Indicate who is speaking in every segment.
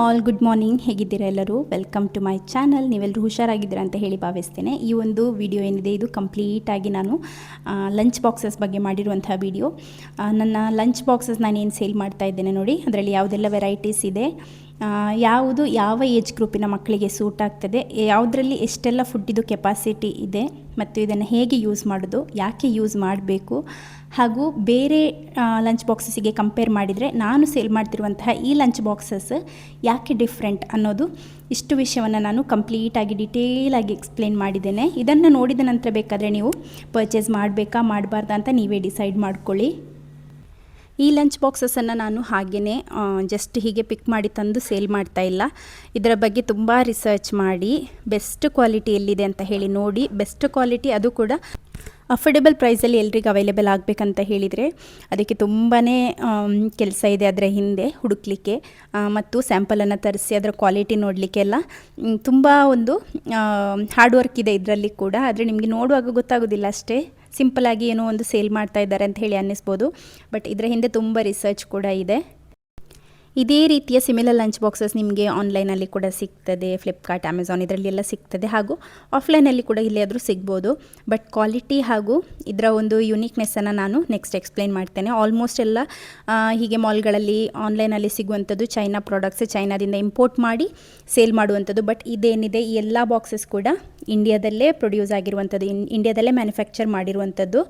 Speaker 1: All good morning ಹೇಗಿದ್ದೀರಾ ಎಲ್ಲರೂ? Welcome to my channel ನೀವೆಲ್ಲರೂ ಹುಷಾರಾಗಿದ್ದೀರಾ ಅಂತ ಹೇಳಿ ಭಾವಿಸ್ತೇನೆ. ಈ ಒಂದು ವಿಡಿಯೋ ಏನಿದೆ, ಇದು ಕಂಪ್ಲೀಟಾಗಿ ನಾನು ಲಂಚ್ ಬಾಕ್ಸಸ್ ಬಗ್ಗೆ ಮಾಡಿರುವಂಥ ವಿಡಿಯೋ ನನ್ನ ಲಂಚ್ ಬಾಕ್ಸಸ್ ನಾನೇನು ಸೇಲ್ ಮಾಡ್ತಾ ಇದ್ದೇನೆ ನೋಡಿ, ಅದರಲ್ಲಿ ಯಾವುದೆಲ್ಲ ವೆರೈಟೀಸ್ ಇದೆ ಯಾವುದು, ಯಾವ ಏಜ್ ಗ್ರೂಪಿನ ಮಕ್ಕಳಿಗೆ ಸೂಟ್ ಆಗ್ತದೆ, ಯಾವುದರಲ್ಲಿ ಎಷ್ಟೆಲ್ಲ ಫುಡ್ಡಿದು ಕೆಪಾಸಿಟಿ ಇದೆ, ಮತ್ತು ಇದನ್ನು ಹೇಗೆ ಯೂಸ್ ಮಾಡೋದು, ಯಾಕೆ ಯೂಸ್ ಮಾಡಬೇಕು ಹಾಗೂ ಬೇರೆ ಲಂಚ್ ಬಾಕ್ಸಸ್ಸಿಗೆ ಕಂಪೇರ್ ಮಾಡಿದರೆ ನಾನು ಸೇಲ್ ಮಾಡ್ತಿರುವಂತಹ ಈ ಲಂಚ್ ಬಾಕ್ಸಸ್ ಯಾಕೆ ಡಿಫ್ರೆಂಟ್ ಅನ್ನೋದು ಇಷ್ಟು ವಿಷಯವನ್ನು ನಾನು ಕಂಪ್ಲೀಟಾಗಿ ಡಿಟೇಲಾಗಿ ಎಕ್ಸ್ಪ್ಲೇನ್ ಮಾಡಿದ್ದೇನೆ. ಇದನ್ನು ನೋಡಿದ ನಂತರ ಬೇಕಾದರೆ ನೀವು ಪರ್ಚೇಸ್ ಮಾಡಬೇಕಾ, ಮಾಡಬಾರ್ದಾ ಅಂತ ನೀವೇ ಡಿಸೈಡ್ ಮಾಡ್ಕೊಳ್ಳಿ. ಈ ಲಂಚ್ ಬಾಕ್ಸಸನ್ನು ನಾನು ಹಾಗೆಯೇ ಜಸ್ಟ್ ಹೀಗೆ ಪಿಕ್ ಮಾಡಿ ತಂದು ಸೇಲ್ ಮಾಡ್ತಾ ಇಲ್ಲ. ಇದರ ಬಗ್ಗೆ ತುಂಬ ರಿಸರ್ಚ್ ಮಾಡಿ ಬೆಸ್ಟ್ ಕ್ವಾಲಿಟಿ ಎಲ್ಲಿದೆ ಅಂತ ಹೇಳಿ ನೋಡಿ. ಬೆಸ್ಟ್ ಕ್ವಾಲಿಟಿ ಅದು ಕೂಡ ಅಫೋರ್ಡೆಬಲ್ ಪ್ರೈಸಲ್ಲಿ ಎಲ್ರಿಗೂ ಅವೈಲೇಬಲ್ ಆಗಬೇಕಂತ ಹೇಳಿದರೆ, ಅದಕ್ಕೆ ತುಂಬಾ ಕೆಲಸ ಇದೆ ಅದರ ಹಿಂದೆ ಹುಡುಕ್ಲಿಕ್ಕೆ ಮತ್ತು ಸ್ಯಾಂಪಲನ್ನು ತರಿಸಿ ಅದರ ಕ್ವಾಲಿಟಿ ನೋಡಲಿಕ್ಕೆಲ್ಲ ತುಂಬ ಒಂದು ಹಾರ್ಡ್ ವರ್ಕ್ ಇದೆ ಇದರಲ್ಲಿ ಕೂಡ. ಆದರೆ ನಿಮಗೆ ನೋಡುವಾಗ ಗೊತ್ತಾಗೋದಿಲ್ಲ ಅಷ್ಟೇ ಸಿಂಪಲಾಗಿ ಏನೋ ಒಂದು ಸೇಲ್ ಮಾಡ್ತಾ ಇದ್ದಾರೆ ಅಂತ ಹೇಳಿ ಅನ್ನಿಸ್ಬೋದು. ಬಟ್ ಇದರ ಹಿಂದೆ ತುಂಬ ರಿಸರ್ಚ್ ಕೂಡ ಇದೆ. ಇದೇ ರೀತಿಯ ಸಿಮಿಲರ್ ಲಂಚ್ ಬಾಕ್ಸಸ್ ನಿಮಗೆ ಆನ್ಲೈನಲ್ಲಿ ಕೂಡ ಸಿಗ್ತದೆ. ಫ್ಲಿಪ್ಕಾರ್ಟ್ ಅಮೆಝಾನ್ ಇದರಲ್ಲಿ ಎಲ್ಲ ಸಿಗ್ತದೆ. ಹಾಗೂ ಆಫ್ಲೈನಲ್ಲಿ ಕೂಡ ಎಲ್ಲಿಯಾದರೂ ಸಿಗ್ಬೋದು. ಬಟ್ ಕ್ವಾಲಿಟಿ ಹಾಗೂ ಇದರ ಒಂದು ಯುನೀಕ್ನೆಸ್ಸನ್ನು ನಾನು ನೆಕ್ಸ್ಟ್ ಎಕ್ಸ್ಪ್ಲೈನ್ ಮಾಡ್ತೇನೆ. ಆಲ್ಮೋಸ್ಟ್ ಎಲ್ಲ ಹೀಗೆ ಮಾಲ್ಗಳಲ್ಲಿ ಆನ್ಲೈನಲ್ಲಿ ಸಿಗುವಂಥದ್ದು ಚೈನಾ ಪ್ರಾಡಕ್ಟ್ಸ್ ಚೈನಾದಿಂದ ಇಂಪೋರ್ಟ್ ಮಾಡಿ ಸೇಲ್ ಮಾಡುವಂಥದ್ದು. ಬಟ್ ಇದೇನಿದೆ, ಈ ಎಲ್ಲ ಬಾಕ್ಸಸ್ ಕೂಡ ಇಂಡಿಯಾದಲ್ಲೇ ಪ್ರೊಡ್ಯೂಸ್ ಆಗಿರುವಂಥದ್ದು. ಇನ್ ಇಂಡಿಯಾದಲ್ಲೇ ಮ್ಯಾನುಫ್ಯಾಕ್ಚರ್ ಮಾಡಿರುವಂಥದ್ದು.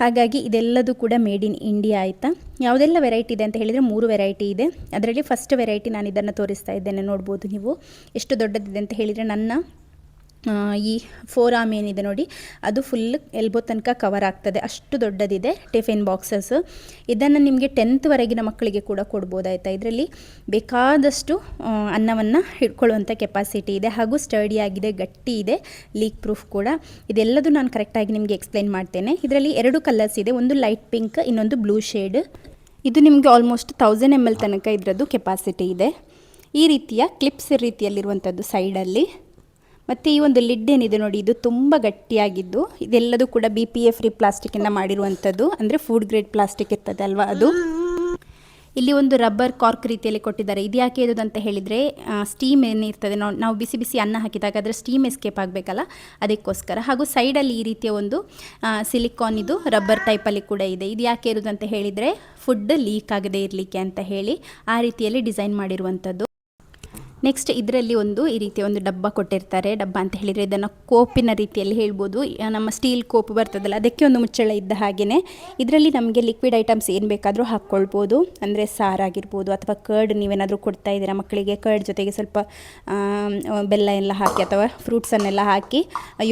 Speaker 1: ಹಾಗಾಗಿ ಇದೆಲ್ಲದೂ ಕೂಡ ಮೇಡ್ ಇನ್ ಇಂಡಿಯಾ ಆಯಿತಾ? ಯಾವುದೆಲ್ಲ ವೆರೈಟಿ ಇದೆ ಅಂತ ಹೇಳಿದರೆ ಮೂರು ವೆರೈಟಿ ಇದೆ. ಅದರಲ್ಲಿ ಫಸ್ಟ್ ವೆರೈಟಿ ನಾನು ಇದನ್ನು ತೋರಿಸ್ತಾ ಇದ್ದೇನೆ, ನೋಡ್ಬೋದು ನೀವು. ಎಷ್ಟು ದೊಡ್ಡದಿದೆ ಅಂತ ಹೇಳಿದರೆ ನನ್ನ ಈ ಫೋರ್ ಆಮ್ ಏನಿದೆ ನೋಡಿ, ಅದು ಫುಲ್ ಎಲ್ಬೋ ತನಕ ಕವರ್ ಆಗ್ತದೆ. ಅಷ್ಟು ದೊಡ್ಡದಿದೆ ಟಿಫಿನ್ ಬಾಕ್ಸಸ್ ಇದನ್ನು ನಿಮಗೆ ಟೆಂತ್ವರೆಗಿನ ಮಕ್ಕಳಿಗೆ ಕೂಡ ಕೊಡ್ಬೋದಾಯ್ತಾ? ಇದರಲ್ಲಿ ಬೇಕಾದಷ್ಟು ಅನ್ನವನ್ನು ಹಿಡ್ಕೊಳ್ಳುವಂಥ ಕೆಪಾಸಿಟಿ ಇದೆ. ಹಾಗೂ ಸ್ಟಡಿ ಆಗಿದೆ, ಗಟ್ಟಿ ಇದೆ ಲೀಕ್ ಪ್ರೂಫ್ ಕೂಡ. ಇದೆಲ್ಲದೂ ನಾನು ಕರೆಕ್ಟಾಗಿ ನಿಮಗೆ ಎಕ್ಸ್ಪ್ಲೈನ್ ಮಾಡ್ತೇನೆ. ಇದರಲ್ಲಿ ಎರಡು ಕಲರ್ಸ್ ಇದೆ. ಒಂದು ಲೈಟ್ ಪಿಂಕ್ ಇನ್ನೊಂದು ಬ್ಲೂ ಶೇಡ್ ಇದು ನಿಮಗೆ ಆಲ್ಮೋಸ್ಟ್ ತೌಸಂಡ್ ಎಂ ಎಲ್ ತನಕ ಇದರದ್ದು ಕೆಪಾಸಿಟಿ ಇದೆ. ಈ ರೀತಿಯ ಕ್ಲಿಪ್ಸ್ ರೀತಿಯಲ್ಲಿರುವಂಥದ್ದು ಸೈಡಲ್ಲಿ ಮತ್ತು ಈ ಒಂದು ಲಿಡ್ ಏನಿದೆ ನೋಡಿ, ಇದು ತುಂಬ ಗಟ್ಟಿಯಾಗಿದ್ದು, ಇದೆಲ್ಲದೂ ಕೂಡ ಬಿ ಪಿ ಎ ಫ್ರೀ ಪ್ಲಾಸ್ಟಿಕ್ಕಿಂದ ಮಾಡಿರುವಂಥದ್ದು, ಅಂದರೆ ಫುಡ್ ಗ್ರೇಡ್ ಪ್ಲಾಸ್ಟಿಕ್ ಇರ್ತದೆ ಅಲ್ವಾ ಅದು? ಇಲ್ಲಿ ಒಂದು ರಬ್ಬರ್ ಕಾರ್ಕ್ ರೀತಿಯಲ್ಲಿ ಕೊಟ್ಟಿದ್ದಾರೆ. ಇದು ಯಾಕೆ ಇರೋದು ಅಂತ ಹೇಳಿದರೆ ಸ್ಟೀಮ್ ಏನಿರ್ತದೆ, ನಾವು ನಾವು ಬಿಸಿ ಬಿಸಿ ಅನ್ನ ಹಾಕಿದಾಗ ಅದರ ಸ್ಟೀಮ್ ಎಸ್ಕೇಪ್ ಆಗಬೇಕಲ್ಲ, ಅದಕ್ಕೋಸ್ಕರ. ಹಾಗೂ ಸೈಡಲ್ಲಿ ಈ ರೀತಿಯ ಒಂದು ಸಿಲಿಕಾನ್ ಇದು ರಬ್ಬರ್ ಟೈಪಲ್ಲಿ ಕೂಡ ಇದೆ. ಇದು ಯಾಕೆ ಇರೋದು ಅಂತ ಹೇಳಿದರೆ ಫುಡ್ ಲೀಕ್ ಆಗದೇ ಇರಲಿಕ್ಕೆ ಅಂತ ಹೇಳಿ ಆ ರೀತಿಯಲ್ಲಿ ಡಿಸೈನ್ ಮಾಡಿರುವಂಥದ್ದು. ನೆಕ್ಸ್ಟ್ ಇದರಲ್ಲಿ ಒಂದು ಈ ರೀತಿಯ ಒಂದು ಡಬ್ಬ ಕೊಟ್ಟಿರ್ತಾರೆ. ಡಬ್ಬ ಅಂತ ಹೇಳಿದರೆ ಇದನ್ನು ಕೋಪಿನ ರೀತಿಯಲ್ಲಿ ಹೇಳ್ಬೋದು. ನಮ್ಮ ಸ್ಟೀಲ್ ಕೋಪ್ ಬರ್ತದಲ್ಲ, ಅದಕ್ಕೆ ಒಂದು ಮುಚ್ಚಳ ಇದ್ದ ಹಾಗೆಯೇ ಇದರಲ್ಲಿ ನಮಗೆ ಲಿಕ್ವಿಡ್ ಐಟಮ್ಸ್ ಏನು ಬೇಕಾದರೂ ಹಾಕ್ಕೊಳ್ಬೋದು. ಅಂದರೆ ಸಾರಾಗಿರ್ಬೋದು ಅಥವಾ ಕರ್ಡ್ ನೀವೇನಾದರೂ ಕೊಡ್ತಾ ಇದ್ದೀರಾ ಮಕ್ಕಳಿಗೆ ಕರ್ಡ್ ಜೊತೆಗೆ ಸ್ವಲ್ಪ ಬೆಲ್ಲ ಎಲ್ಲ ಹಾಕಿ ಅಥವಾ ಫ್ರೂಟ್ಸನ್ನೆಲ್ಲ ಹಾಕಿ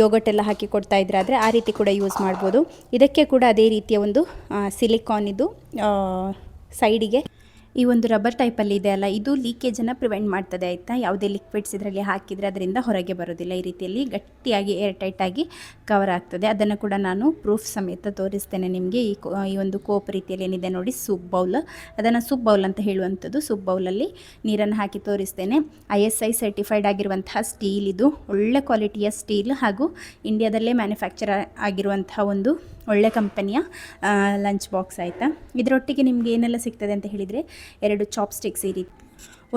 Speaker 1: ಯೋಗಟ್ ಎಲ್ಲ ಹಾಕಿ ಕೊಡ್ತಾ ಇದ್ರಾದರೆ ಆದರೆ ಆ ರೀತಿ ಕೂಡ ಯೂಸ್ ಮಾಡ್ಬೋದು. ಇದಕ್ಕೆ ಕೂಡ ಅದೇ ರೀತಿಯ ಒಂದು ಸಿಲಿಕಾನ್ ಇದು ಸೈಡಿಗೆ ಈ ಒಂದು ರಬ್ಬರ್ ಟೈಪಲ್ಲಿ ಇದೆ ಅಲ್ಲ, ಇದು ಲೀಕೇಜನ್ನು ಪ್ರಿವೆಂಟ್ ಮಾಡ್ತದೆ, ಆಯಿತಾ? ಯಾವುದೇ ಲಿಕ್ವಿಡ್ಸ್ ಇದರಲ್ಲಿ ಹಾಕಿದರೆ ಅದರಿಂದ ಹೊರಗೆ ಬರೋದಿಲ್ಲ. ಈ ರೀತಿಯಲ್ಲಿ ಗಟ್ಟಿಯಾಗಿ ಏರ್ ಟೈಟಾಗಿ ಕವರ್ ಆಗ್ತದೆ. ಅದನ್ನು ಕೂಡ ನಾನು ಪ್ರೂಫ್ ಸಮೇತ ತೋರಿಸ್ತೇನೆ ನಿಮಗೆ. ಈ ಈ ಒಂದು ಕೋಪ್ ರೀತಿಯಲ್ಲಿ ಏನಿದೆ ನೋಡಿ ಸೂಪ್ ಬೌಲ್ ಅದನ್ನು ಸೂಪ್ ಬೌಲ್ ಅಂತ ಹೇಳುವಂಥದ್ದು. ಸೂಪ್ ಬೌಲಲ್ಲಿ ನೀರನ್ನು ಹಾಕಿ ತೋರಿಸ್ತೇನೆ. ಐ ಎಸ್ ಐ ಸರ್ಟಿಫೈಡ್ ಆಗಿರುವಂತಹ ಸ್ಟೀಲ್ ಇದು. ಒಳ್ಳೆ ಕ್ವಾಲಿಟಿಯ ಸ್ಟೀಲ್ ಹಾಗೂ ಇಂಡಿಯಾದಲ್ಲೇ ಮ್ಯಾನುಫ್ಯಾಕ್ಚರ್ ಆಗಿರುವಂತಹ ಒಂದು ಒಳ್ಳೆ ಕಂಪನಿಯ ಲಂಚ್ ಬಾಕ್ಸ್ ಆಯಿತಾ? ಇದರೊಟ್ಟಿಗೆ ನಿಮಗೆ ಏನೆಲ್ಲ ಸಿಗ್ತದೆ ಅಂತ ಹೇಳಿದರೆ, ಎರಡು ಚಾಪ್ಸ್ಟಿಕ್ಸ್ ಈ ರೀತಿ.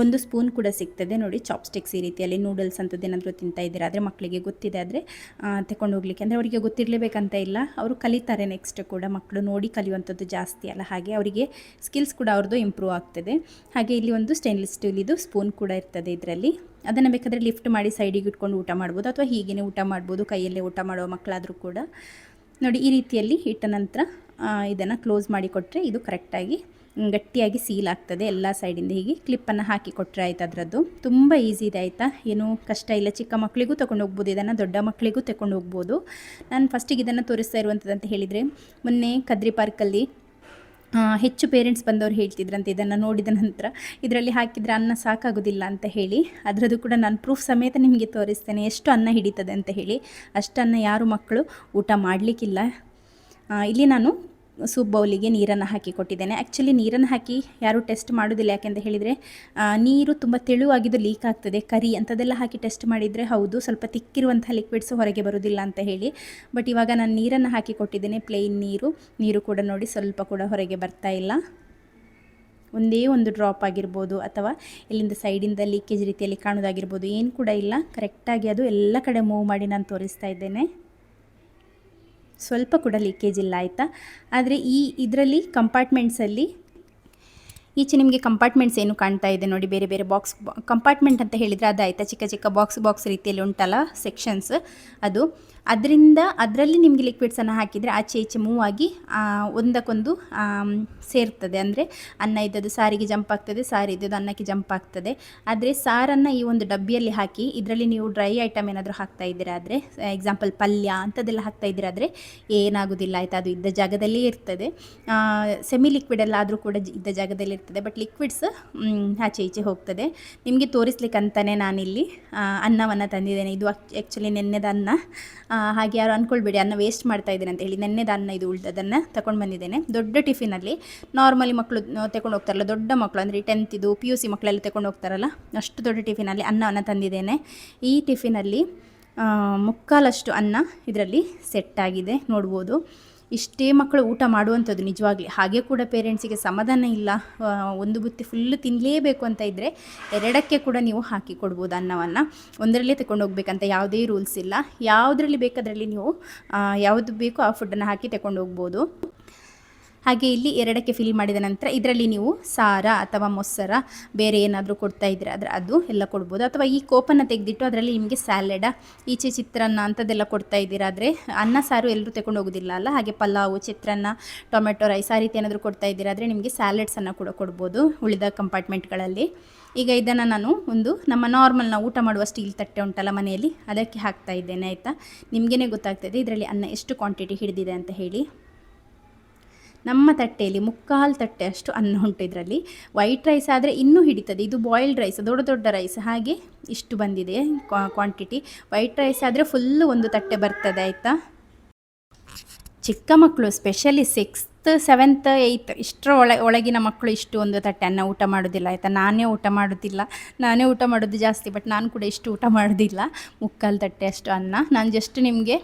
Speaker 1: ಒಂದು ಸ್ಪೂನ್ ಕೂಡ ಸಿಗ್ತದೆ ನೋಡಿ ಚಾಪ್ಸ್ಟಿಕ್ಸ್ ಈ ರೀತಿಯಲ್ಲಿ ನೂಡಲ್ಸ್ ಅಂಥದ್ದು ಏನಾದರೂ ತಿಂತಾ ಇದ್ದೀರಾ? ಆದರೆ ಮಕ್ಕಳಿಗೆ ಗೊತ್ತಿದೆ ಆದರೆ ತಗೊಂಡು ಹೋಗ್ಲಿಕ್ಕೆ. ಅಂದರೆ ಅವರಿಗೆ ಗೊತ್ತಿರಲೇಬೇಕಂತ ಇಲ್ಲ. ಅವರು ಕಲಿತಾರೆ ನೆಕ್ಸ್ಟ್ ಕೂಡ ಮಕ್ಕಳು ನೋಡಿ ಕಲಿಯುವಂಥದ್ದು ಜಾಸ್ತಿ ಅಲ್ಲ. ಹಾಗೆ ಅವರಿಗೆ ಸ್ಕಿಲ್ಸ್ ಕೂಡ ಅವ್ರದ್ದು ಇಂಪ್ರೂವ್ ಆಗ್ತದೆ. ಹಾಗೆ ಇಲ್ಲಿ ಒಂದು ಸ್ಟೇನ್ಲೆಸ್ ಸ್ಟೀಲಿದು ಸ್ಪೂನ್ ಕೂಡ ಇರ್ತದೆ ಇದರಲ್ಲಿ. ಅದನ್ನು ಬೇಕಾದರೆ ಲಿಫ್ಟ್ ಮಾಡಿ ಸೈಡಿಗೆ ಇಟ್ಕೊಂಡು ಊಟ ಮಾಡ್ಬೋದು. ಅಥವಾ ಹೀಗೇ ಊಟ ಮಾಡ್ಬೋದು, ಕೈಯಲ್ಲೇ ಊಟ ಮಾಡುವ ಮಕ್ಕಳಾದರೂ ಕೂಡ. ನೋಡಿ, ಈ ರೀತಿಯಲ್ಲಿ ಇಟ್ಟ ನಂತರ ಇದನ್ನು ಕ್ಲೋಸ್ ಮಾಡಿ ಕೊಟ್ಟರೆ ಇದು ಕರೆಕ್ಟಾಗಿ ಗಟ್ಟಿಯಾಗಿ ಸೀಲ್ ಆಗ್ತದೆ. ಎಲ್ಲ ಸೈಡಿಂದ ಹೀಗೆ ಕ್ಲಿಪ್ಪನ್ನು ಹಾಕಿ ಕೊಟ್ಟರೆ ಆಯ್ತು ಅದರದ್ದು. ತುಂಬ ಈಸಿ ಇದೆ ಆಯಿತಾ? ಏನೂ ಕಷ್ಟ ಇಲ್ಲ. ಚಿಕ್ಕ ಮಕ್ಕಳಿಗೂ ತೊಗೊಂಡು ಹೋಗ್ಬೋದು, ಇದನ್ನು ದೊಡ್ಡ ಮಕ್ಕಳಿಗೂ ತಗೊಂಡು ಹೋಗ್ಬೋದು. ನಾನು ಫಸ್ಟಿಗೆ ಇದನ್ನು ತೋರಿಸ್ತಾ ಇರುವಂಥದ್ದು ಅಂತ ಹೇಳಿದರೆ, ಮೊನ್ನೆ ಕದ್ರಿ ಪಾರ್ಕಲ್ಲಿ ಹೆಚ್ಚು ಪೇರೆಂಟ್ಸ್ ಬಂದವರು ಹೇಳ್ತಿದ್ರಂತೆ ಇದನ್ನು ನೋಡಿದ ನಂತರ. ಇದರಲ್ಲಿ ಹಾಕಿದರೆ ಅನ್ನ ಸಾಕಾಗೋದಿಲ್ಲ ಅಂತ ಹೇಳಿ. ಅದರದ್ದು ಕೂಡ ನಾನು ಪ್ರೂಫ್ ಸಮೇತ ನಿಮಗೆ ತೋರಿಸ್ತೇನೆ. ಎಷ್ಟು ಅನ್ನ ಹಿಡಿತದೆ ಅಂತ ಹೇಳಿ. ಅಷ್ಟನ್ನು ಯಾರು ಮಕ್ಕಳು ಊಟ ಮಾಡಲಿಕ್ಕಿಲ್ಲ. ಇಲ್ಲಿ ನಾನು ಸೂಪ್ ಬೌಲಿಗೆ ನೀರನ್ನು ಹಾಕಿ ಕೊಟ್ಟಿದ್ದೇನೆ. ಆ್ಯಕ್ಚುಲಿ ನೀರನ್ನು ಹಾಕಿ ಯಾರೂ ಟೆಸ್ಟ್ ಮಾಡೋದಿಲ್ಲ. ಯಾಕೆಂತ ಹೇಳಿದರೆ ನೀರು ತುಂಬ ತೆಳುವಾಗಿದ್ದು ಲೀಕ್ ಆಗ್ತದೆ. ಕರಿ ಅಂಥದ್ದೆಲ್ಲ ಹಾಕಿ ಟೆಸ್ಟ್ ಮಾಡಿದರೆ ಹೌದು, ಸ್ವಲ್ಪ ತಿಕ್ಕಿರುವಂಥ ಲಿಕ್ವಿಡ್ಸ್ ಹೊರಗೆ ಬರೋದಿಲ್ಲ ಅಂತ ಹೇಳಿ. ಬಟ್ ಇವಾಗ ನಾನು ನೀರನ್ನು ಹಾಕಿ ಕೊಟ್ಟಿದ್ದೇನೆ ಪ್ಲೇನ್ ನೀರು. ನೀರು ಕೂಡ ನೋಡಿ ಸ್ವಲ್ಪ ಕೂಡ ಹೊರಗೆ ಬರ್ತಾ ಇಲ್ಲ. ಒಂದೇ ಒಂದು ಡ್ರಾಪ್ ಆಗಿರ್ಬೋದು ಅಥವಾ ಇಲ್ಲಿಂದ ಸೈಡಿಂದ ಲೀಕೇಜ್ ರೀತಿಯಲ್ಲಿ ಕಾಣೋದಾಗಿರ್ಬೋದು ಏನು ಕೂಡ ಇಲ್ಲ. ಕರೆಕ್ಟಾಗಿ ಅದು ಎಲ್ಲ ಕಡೆ ಮೂವ್ ಮಾಡಿ ನಾನು ತೋರಿಸ್ತಾ ಇದ್ದೇನೆ. ಸ್ವಲ್ಪ ಕೂಡ ಲೀಕೇಜ್ ಇಲ್ಲ ಆಯಿತಾ? ಆದರೆ ಈ ಇದರಲ್ಲಿ ಕಂಪಾರ್ಟ್ಮೆಂಟ್ಸಲ್ಲಿ ಈಚೆ ನಿಮಗೆ ಕಂಪಾರ್ಟ್ಮೆಂಟ್ಸ್ ಏನು ಕಾಣ್ತಾ ಇದೆ ನೋಡಿ, ಬೇರೆ ಬೇರೆ ಬಾಕ್ಸ್ ಕಂಪಾರ್ಟ್ಮೆಂಟ್ ಅಂತ ಹೇಳಿದರೆ ಅದಾಯ್ತಾ? ಚಿಕ್ಕ ಚಿಕ್ಕ ಬಾಕ್ಸ್ ಬಾಕ್ಸ್ ರೀತಿಯಲ್ಲಿ ಉಂಟಲ್ಲ ಸೆಕ್ಷನ್ಸ್ ಅದು. ಅದರಿಂದ, ಅದರಲ್ಲಿ ನಿಮಗೆ ಲಿಕ್ವಿಡ್ಸನ್ನು ಹಾಕಿದರೆ ಆಚೆ ಈಚೆ ಮೂವ್ ಆಗಿ ಒಂದಕ್ಕೊಂದು ಸೇರ್ತದೆ. ಅಂದರೆ ಅನ್ನ ಇದ್ದದ್ದು ಸಾರಿಗೆ ಜಂಪ್ ಆಗ್ತದೆ, ಸಾರಿ ಇದ್ದದ್ದು ಅನ್ನಕ್ಕೆ ಜಂಪ್ ಆಗ್ತದೆ. ಆದರೆ ಸಾರನ್ನು ಈ ಒಂದು ಡಬ್ಬಿಯಲ್ಲಿ ಹಾಕಿ, ಇದರಲ್ಲಿ ನೀವು ಡ್ರೈ ಐಟಮ್ ಏನಾದರೂ ಹಾಕ್ತಾ ಇದ್ದೀರಾ ಆದರೆ ಎಕ್ಸಾಂಪಲ್ ಪಲ್ಯ ಅಂಥದ್ದೆಲ್ಲ ಹಾಕ್ತಾ ಇದ್ದೀರಾದರೆ ಏನಾಗೋದಿಲ್ಲ, ಆಯಿತಾ? ಅದು ಇದ್ದ ಜಾಗದಲ್ಲೇ ಇರ್ತದೆ. ಸೆಮಿ ಲಿಕ್ವಿಡ್ ಎಲ್ಲ ಆದರೂ ಕೂಡ ಇದ್ದ ಜಾಗದಲ್ಲಿ ಇರ್ತದೆ ಬಟ್ ಲಿಕ್ವಿಡ್ಸ್ ಆಚೆ ಈಚೆ ಹೋಗ್ತದೆ. ನಿಮಗೆ ತೋರಿಸ್ಲಿಕ್ಕೆ ಅಂತಲೇ ನಾನಿಲ್ಲಿ ಅನ್ನವನ್ನು ತಂದಿದ್ದೇನೆ. ಇದು ಆ್ಯಕ್ಚುಲಿ ನೆನ್ನೆದ ಅನ್ನ ಹಾಗೆ ಯಾರು ಅಂದ್ಕೊಳ್ಬೇಡಿ ಅನ್ನ ವೇಸ್ಟ್ ಮಾಡ್ತಾ ಇದ್ದೇನೆ ಅಂತ ಹೇಳಿ ನೆನ್ನೆದ ಅನ್ನ ಇದು ಉಳ್ದದನ್ನು ತಗೊಂಡು ಬಂದಿದ್ದೇನೆ. ದೊಡ್ಡ ಟಿಫಿನಲ್ಲಿ ನಾರ್ಮಲಿ ಮಕ್ಕಳು ತಗೊಂಡು ಹೋಗ್ತಾರಲ್ಲ, ದೊಡ್ಡ ಮಕ್ಕಳು ಅಂದರೆ ಟೆಂತ್ ಇದು ಪಿ ಯು ಸಿ ಮಕ್ಕಳೆಲ್ಲ ತಗೊಂಡು ಹೋಗ್ತಾರಲ್ಲ, ಅಷ್ಟು ದೊಡ್ಡ ಟಿಫಿನಲ್ಲಿ ಅನ್ನವನ್ನು ತಂದಿದ್ದೇನೆ. ಈ ಟಿಫಿನಲ್ಲಿ ಮುಕ್ಕಾಲಷ್ಟು ಅನ್ನ ಇದರಲ್ಲಿ ಸೆಟ್ಟಾಗಿದೆ ನೋಡ್ಬೋದು. ಇಷ್ಟೇ ಮಕ್ಕಳು ಊಟ ಮಾಡುವಂಥದ್ದು ನಿಜವಾಗ್ಲಿ. ಹಾಗೆ ಕೂಡ ಪೇರೆಂಟ್ಸಿಗೆ ಸಮಾಧಾನ ಇಲ್ಲ. ಒಂದು ಬುತ್ತಿ ಫುಲ್ಲು ತಿನ್ನಲೇಬೇಕು ಅಂತ ಇದ್ದರೆ ಎರಡಕ್ಕೆ ಕೂಡ ನೀವು ಹಾಕಿ ಕೊಡ್ಬೋದು ಅನ್ನವನ್ನು. ಒಂದರಲ್ಲೇ ತಗೊಂಡು ಹೋಗ್ಬೇಕಂತ ಯಾವುದೇ ರೂಲ್ಸ್ ಇಲ್ಲ. ಯಾವುದರಲ್ಲಿ ಬೇಕಾದ್ರಲ್ಲಿ ನೀವು ಯಾವುದು ಬೇಕೋ ಆ ಫುಡ್ಡನ್ನು ಹಾಕಿ ತಗೊಂಡು ಹೋಗ್ಬೋದು. ಹಾಗೆ ಇಲ್ಲಿ ಎರಡಕ್ಕೆ ಫಿಲ್ ಮಾಡಿದ ನಂತರ ಇದರಲ್ಲಿ ನೀವು ಸಾರ ಅಥವಾ ಮೊಸರ ಬೇರೆ ಏನಾದರೂ ಕೊಡ್ತಾ ಇದ್ರೆ ಅದರ ಅದು ಎಲ್ಲ ಕೊಡ್ಬೋದು. ಅಥವಾ ಈ ಕೋಪನ್ನು ತೆಗೆದಿಟ್ಟು ಅದರಲ್ಲಿ ನಿಮಗೆ ಸ್ಯಾಲೆಡ ಈಚೆ ಚಿತ್ರಾನ್ನ ಅಂಥದ್ದೆಲ್ಲ ಕೊಡ್ತಾ ಇದ್ದೀರಾ ಆದರೆ ಅನ್ನ, ಸಾರು ಎಲ್ಲರೂ ತಗೊಂಡು ಹೋಗೋದಿಲ್ಲ ಅಲ್ಲ? ಹಾಗೆ ಪಲಾವು, ಚಿತ್ರಾನ್ನ, ಟೊಮೆಟೊ ರೈಸ್ ಆ ರೀತಿ ಏನಾದರೂ ಕೊಡ್ತಾ ಇದ್ದೀರಾ ಆದರೆ ನಿಮಗೆ ಸ್ಯಾಲೆಡ್ಸನ್ನು ಕೂಡ ಕೊಡ್ಬೋದು ಉಳಿದ ಕಂಪಾರ್ಟ್ಮೆಂಟ್ಗಳಲ್ಲಿ ಈಗ ಇದನ್ನು ನಾನು ಒಂದು ನಮ್ಮ ನಾರ್ಮಲ್ ನಾವು ಊಟ ಮಾಡುವ ಸ್ಟೀಲ್ ತಟ್ಟೆ ಉಂಟಲ್ಲ ಮನೆಯಲ್ಲಿ, ಅದಕ್ಕೆ ಹಾಕ್ತಾ ಇದ್ದೇನೆ, ಆಯಿತಾ? ನಿಮಗೇ ಗೊತ್ತಾಗ್ತದೆ ಇದರಲ್ಲಿ ಅನ್ನ ಎಷ್ಟು ಕ್ವಾಂಟಿಟಿ ಹಿಡಿದಿದೆ ಅಂತ ಹೇಳಿ. ನಮ್ಮ ತಟ್ಟೆಯಲ್ಲಿ ಮುಕ್ಕಾಲು ತಟ್ಟೆ ಅಷ್ಟು ಅನ್ನ ಉಂಟು ಇದರಲ್ಲಿ. ವೈಟ್ ರೈಸ್ ಆದರೆ ಇನ್ನೂ ಹಿಡಿತದೆ. ಇದು ಬಾಯ್ಲ್ಡ್ ರೈಸ್ ದೊಡ್ಡ ದೊಡ್ಡ ರೈಸ್ ಹಾಗೆ ಇಷ್ಟು ಬಂದಿದೆ ಕ್ವಾಂಟಿಟಿ ವೈಟ್ ರೈಸ್ ಆದರೆ ಫುಲ್ಲು ಒಂದು ತಟ್ಟೆ ಬರ್ತದೆ, ಆಯಿತಾ? ಚಿಕ್ಕ ಮಕ್ಕಳು ಸ್ಪೆಷಲಿ ಸಿಕ್ಸ್ತ್ ಸೆವೆಂತ್ ಏಯ್ತ್ ಇಷ್ಟರ ಒಳ, ಒಳಗಿನ ಮಕ್ಕಳು ಇಷ್ಟು ಒಂದು ತಟ್ಟೆ. ಅನ್ನ ಊಟ ಮಾಡೋದಿಲ್ಲ, ಆಯಿತಾ? ನಾನೇ ಊಟ ಮಾಡೋದಿಲ್ಲ. ನಾನೇ ಊಟ ಮಾಡೋದು ಜಾಸ್ತಿ ಬಟ್ ನಾನು ಕೂಡ ಇಷ್ಟು ಊಟ ಮಾಡೋದಿಲ್ಲ. ಮುಕ್ಕಾಲು ತಟ್ಟೆ ಅಷ್ಟು ಅನ್ನ. ನಾನು ಜಸ್ಟ್ ನಿಮಗೆ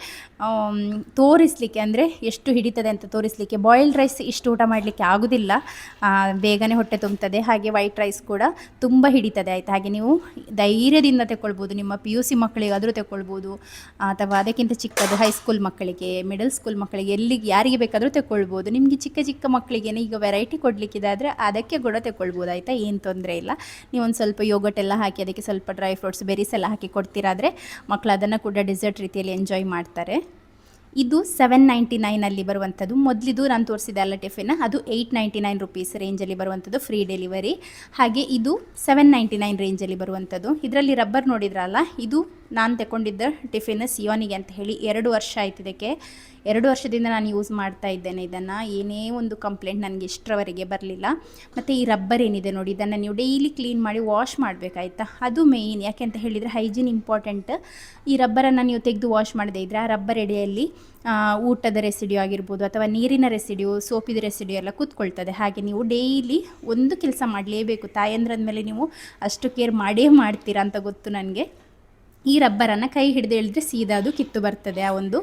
Speaker 1: ತೋರಿಸಲಿಕ್ಕೆ ಅಂದರೆ ಎಷ್ಟು ಹಿಡಿತದೆ ಅಂತ ತೋರಿಸಲಿಕ್ಕೆ. ಬಾಯ್ಲ್ಡ್ ರೈಸ್ ಇಷ್ಟು ಊಟ ಮಾಡಲಿಕ್ಕೆ ಆಗೋದಿಲ್ಲ. ಬೇಗನೆ ಹೊಟ್ಟೆ ತುಂಬುತ್ತದೆ ಹಾಗೆ ವೈಟ್ ರೈಸ್ ಕೂಡ ತುಂಬ ಹಿಡಿತದೆ, ಆಯಿತಾ? ಹಾಗೆ ನೀವು ಧೈರ್ಯದಿಂದ ತಗೊಳ್ಬೋದು ನಿಮ್ಮ ಪಿ ಯು ಸಿ ಮಕ್ಕಳಿಗಾದರೂ ತಗೊಳ್ಬೋದು ಅಥವಾ ಅದಕ್ಕಿಂತ ಚಿಕ್ಕದು ಹೈಸ್ಕೂಲ್ ಮಕ್ಕಳಿಗೆ ಮಿಡಲ್ ಸ್ಕೂಲ್ ಮಕ್ಕಳಿಗೆ, ಎಲ್ಲಿಗೆ, ಯಾರಿಗೆ ಬೇಕಾದರೂ ತಗೊಳ್ಬೋದು ನಿಮಗೆ ಚಿಕ್ಕ ಚಿಕ್ಕ ಮಕ್ಕಳಿಗೇನೆ ಈಗ ವೆರೈಟಿ ಕೊಡಲಿಕ್ಕಿದೆ ಆದರೆ ಅದಕ್ಕೆ ಕೂಡ ತಗೊಳ್ಬೋದು ಆಯಿತಾ ಏನು ತೊಂದರೆ ಇಲ್ಲ. ನೀವು ಒಂದು ಸ್ವಲ್ಪ ಯೋಗಟ್ ಎಲ್ಲ ಹಾಕಿ, ಅದಕ್ಕೆ ಸ್ವಲ್ಪ ಡ್ರೈ ಫ್ರೂಟ್ಸ್ ಬೆರೀಸ್ ಎಲ್ಲ ಹಾಕಿ ಕೊಡ್ತೀರಾದರೆ ಮಕ್ಕಳು ಅದನ್ನು ಕೂಡ ಡೆಸರ್ಟ್ ರೀತಿಯಲ್ಲಿ ಎಂಜಾಯ್ ಮಾಡ್ತಾರೆ. ಇದು ಸೆವೆನ್ ನೈಂಟಿ ನೈನಲ್ಲಿ ಬರುವಂಥದ್ದು ಮೊದಲಿದು ನಾನು ತೋರಿಸಿದೆ ಅಲ್ಲ ಟಿಫಿನ್ ಅದು ಏಯ್ಟ್ ನೈಂಟಿ ನೈನ್ ರುಪೀಸ್ ರೇಂಜಲ್ಲಿ ಬರುವಂಥದ್ದು ಫ್ರೀ ಡೆಲಿವರಿ ಹಾಗೆ ಇದು ಸೆವೆನ್ ನೈಂಟಿ ನೈನ್ ರೇಂಜಲ್ಲಿ ಬರುವಂಥದ್ದು ಇದರಲ್ಲಿ ರಬ್ಬರ್ ನೋಡಿದ್ರಲ್ಲ, ಇದು ನಾನು ತಗೊಂಡಿದ್ದ ಟಿಫಿನ್ ಸಿಯೋನಿಗೆ ಅಂತ ಹೇಳಿ ಎರಡು ವರ್ಷ ಆಯ್ತು ಇದಕ್ಕೆ. ಎರಡು ವರ್ಷದಿಂದ ನಾನು ಯೂಸ್ ಮಾಡ್ತಾ ಇದ್ದೇನೆ ಇದನ್ನು. ಏನೇ ಒಂದು ಕಂಪ್ಲೇಂಟ್ ನನಗೆ ಇಷ್ಟರವರೆಗೆ ಬರಲಿಲ್ಲ. ಮತ್ತು ಈ ರಬ್ಬರ್ ಏನಿದೆ ನೋಡಿ, ಇದನ್ನು ನೀವು ಡೈಲಿ ಕ್ಲೀನ್ ಮಾಡಿ ವಾಶ್ ಮಾಡಬೇಕಾಯ್ತಾ? ಅದು ಮೇಯ್ನ್ ಯಾಕೆ ಅಂತ ಹೇಳಿದರೆ ಹೈಜೀನ್ ಇಂಪಾರ್ಟೆಂಟ್ ಈ ರಬ್ಬರನ್ನು ನೀವು ತೆಗೆದು ವಾಶ್ ಮಾಡದೇ ಇದ್ದರೆ ಆ ರಬ್ಬರ್ ಎಡೆಯಲ್ಲಿ ಊಟದ ರೆಸಿಡ್ಯೂ ಆಗಿರ್ಬೋದು ಅಥವಾ ನೀರಿನ ರೆಸಿಡ್ಯೂ ಸೋಪಿದ ರೆಸಿಡ್ಯೂ ಎಲ್ಲ ಕೂತ್ಕೊಳ್ತದೆ. ಹಾಗೆ ನೀವು ಡೈಲಿ ಒಂದು ಕೆಲಸ ಮಾಡಲೇಬೇಕು. ತಾಯಂದ್ರಂದ ಮೇಲೆ ನೀವು ಅಷ್ಟು ಕೇರ್ ಮಾಡೇ ಮಾಡ್ತೀರಾ ಅಂತ ಗೊತ್ತು ನನಗೆ. ಈ ರಬ್ಬರನ್ನು ಕೈ ಹಿಡಿದು ಎಳೆದ್ರೆ ಸೀದಾ ಅದು ಕಿತ್ತು ಬರ್ತದೆ ಆ ಒಂದು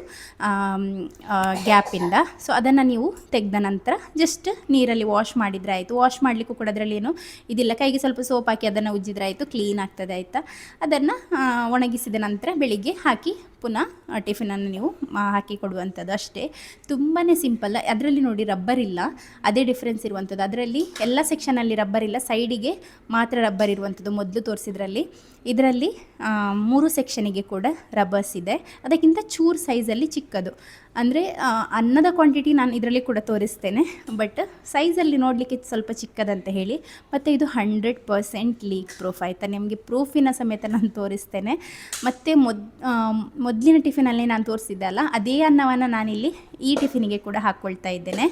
Speaker 1: ಗ್ಯಾಪಿಂದ. ಸೊ ಅದನ್ನು ನೀವು ತೆಗೆದ ನಂತರ ಜಸ್ಟ್ ನೀರಲ್ಲಿ ವಾಶ್ ಮಾಡಿದರೆ ಆಯಿತು. ವಾಶ್ ಮಾಡಲಿಕ್ಕೂ ಕೂಡ ಅದರಲ್ಲಿ ಏನು ಇದಿಲ್ಲ. ಕೈಗೆ ಸ್ವಲ್ಪ ಸೋಪ್ ಹಾಕಿ ಅದನ್ನು ಉಜ್ಜಿದ್ರೆ ಆಯಿತು. ಕ್ಲೀನ್ ಆಗ್ತದೆ ಆಯಿತಾ? ಅದನ್ನು ಒಣಗಿಸಿದ ನಂತರ ಬೆಳಿಗ್ಗೆ ಹಾಕಿ ಪುನಃ ಟಿಫಿನನ್ನು ನೀವು ಹಾಕಿ ಕೊಡುವಂಥದ್ದು ಅಷ್ಟೇ. ತುಂಬಾ ಸಿಂಪಲ್ ಅದರಲ್ಲಿ ನೋಡಿ ರಬ್ಬರ್ ಇಲ್ಲ. ಅದೇ ಡಿಫ್ರೆನ್ಸ್ ಇರುವಂಥದ್ದು. ಅದರಲ್ಲಿ ಎಲ್ಲ ಸೆಕ್ಷನಲ್ಲಿ ರಬ್ಬರ್ ಇಲ್ಲ. ಸೈಡಿಗೆ ಮಾತ್ರ ರಬ್ಬರ್ ಇರುವಂಥದ್ದು ಮೊದಲು ತೋರಿಸಿದ್ರಲ್ಲಿ. ಇದರಲ್ಲಿ ಮೂರು ಸೆಕ್ಷನಿಗೆ ಕೂಡ ರಬ್ಬರ್ಸ್ ಇದೆ. ಅದಕ್ಕಿಂತ ಚೂರು ಸೈಜಲ್ಲಿ ಚಿಕ್ಕದು. ಅಂದರೆ ಅನ್ನದ ಕ್ವಾಂಟಿಟಿ ನಾನು ಇದರಲ್ಲಿ ಕೂಡ ತೋರಿಸ್ತೇನೆ. ಬಟ್ ಸೈಜಲ್ಲಿ ನೋಡಲಿಕ್ಕೆ ಸ್ವಲ್ಪ ಚಿಕ್ಕದಂತ ಹೇಳಿ. ಮತ್ತು ಇದು ಹಂಡ್ರೆಡ್ ಪರ್ಸೆಂಟ್ ಲೀಕ್ ಪ್ರೂಫ್ ಆಯಿತಾ? ನಿಮಗೆ ಪ್ರೂಫಿನ ಸಮೇತ ನಾನು ತೋರಿಸ್ತೇನೆ. ಮತ್ತು ಮೊದ್ ಮೊದಲಿನ ಟಿಫಿನಲ್ಲಿ ನಾನು ತೋರಿಸಿದ್ದೆ ಅಲ್ಲ? ಅದೇ ಅನ್ನವನ್ನು ನಾನಿಲ್ಲಿ ಈ ಟಿಫಿನಿಗೆ ಕೂಡ ಹಾಕ್ಕೊಳ್ತಾ ಇದ್ದೇನೆ.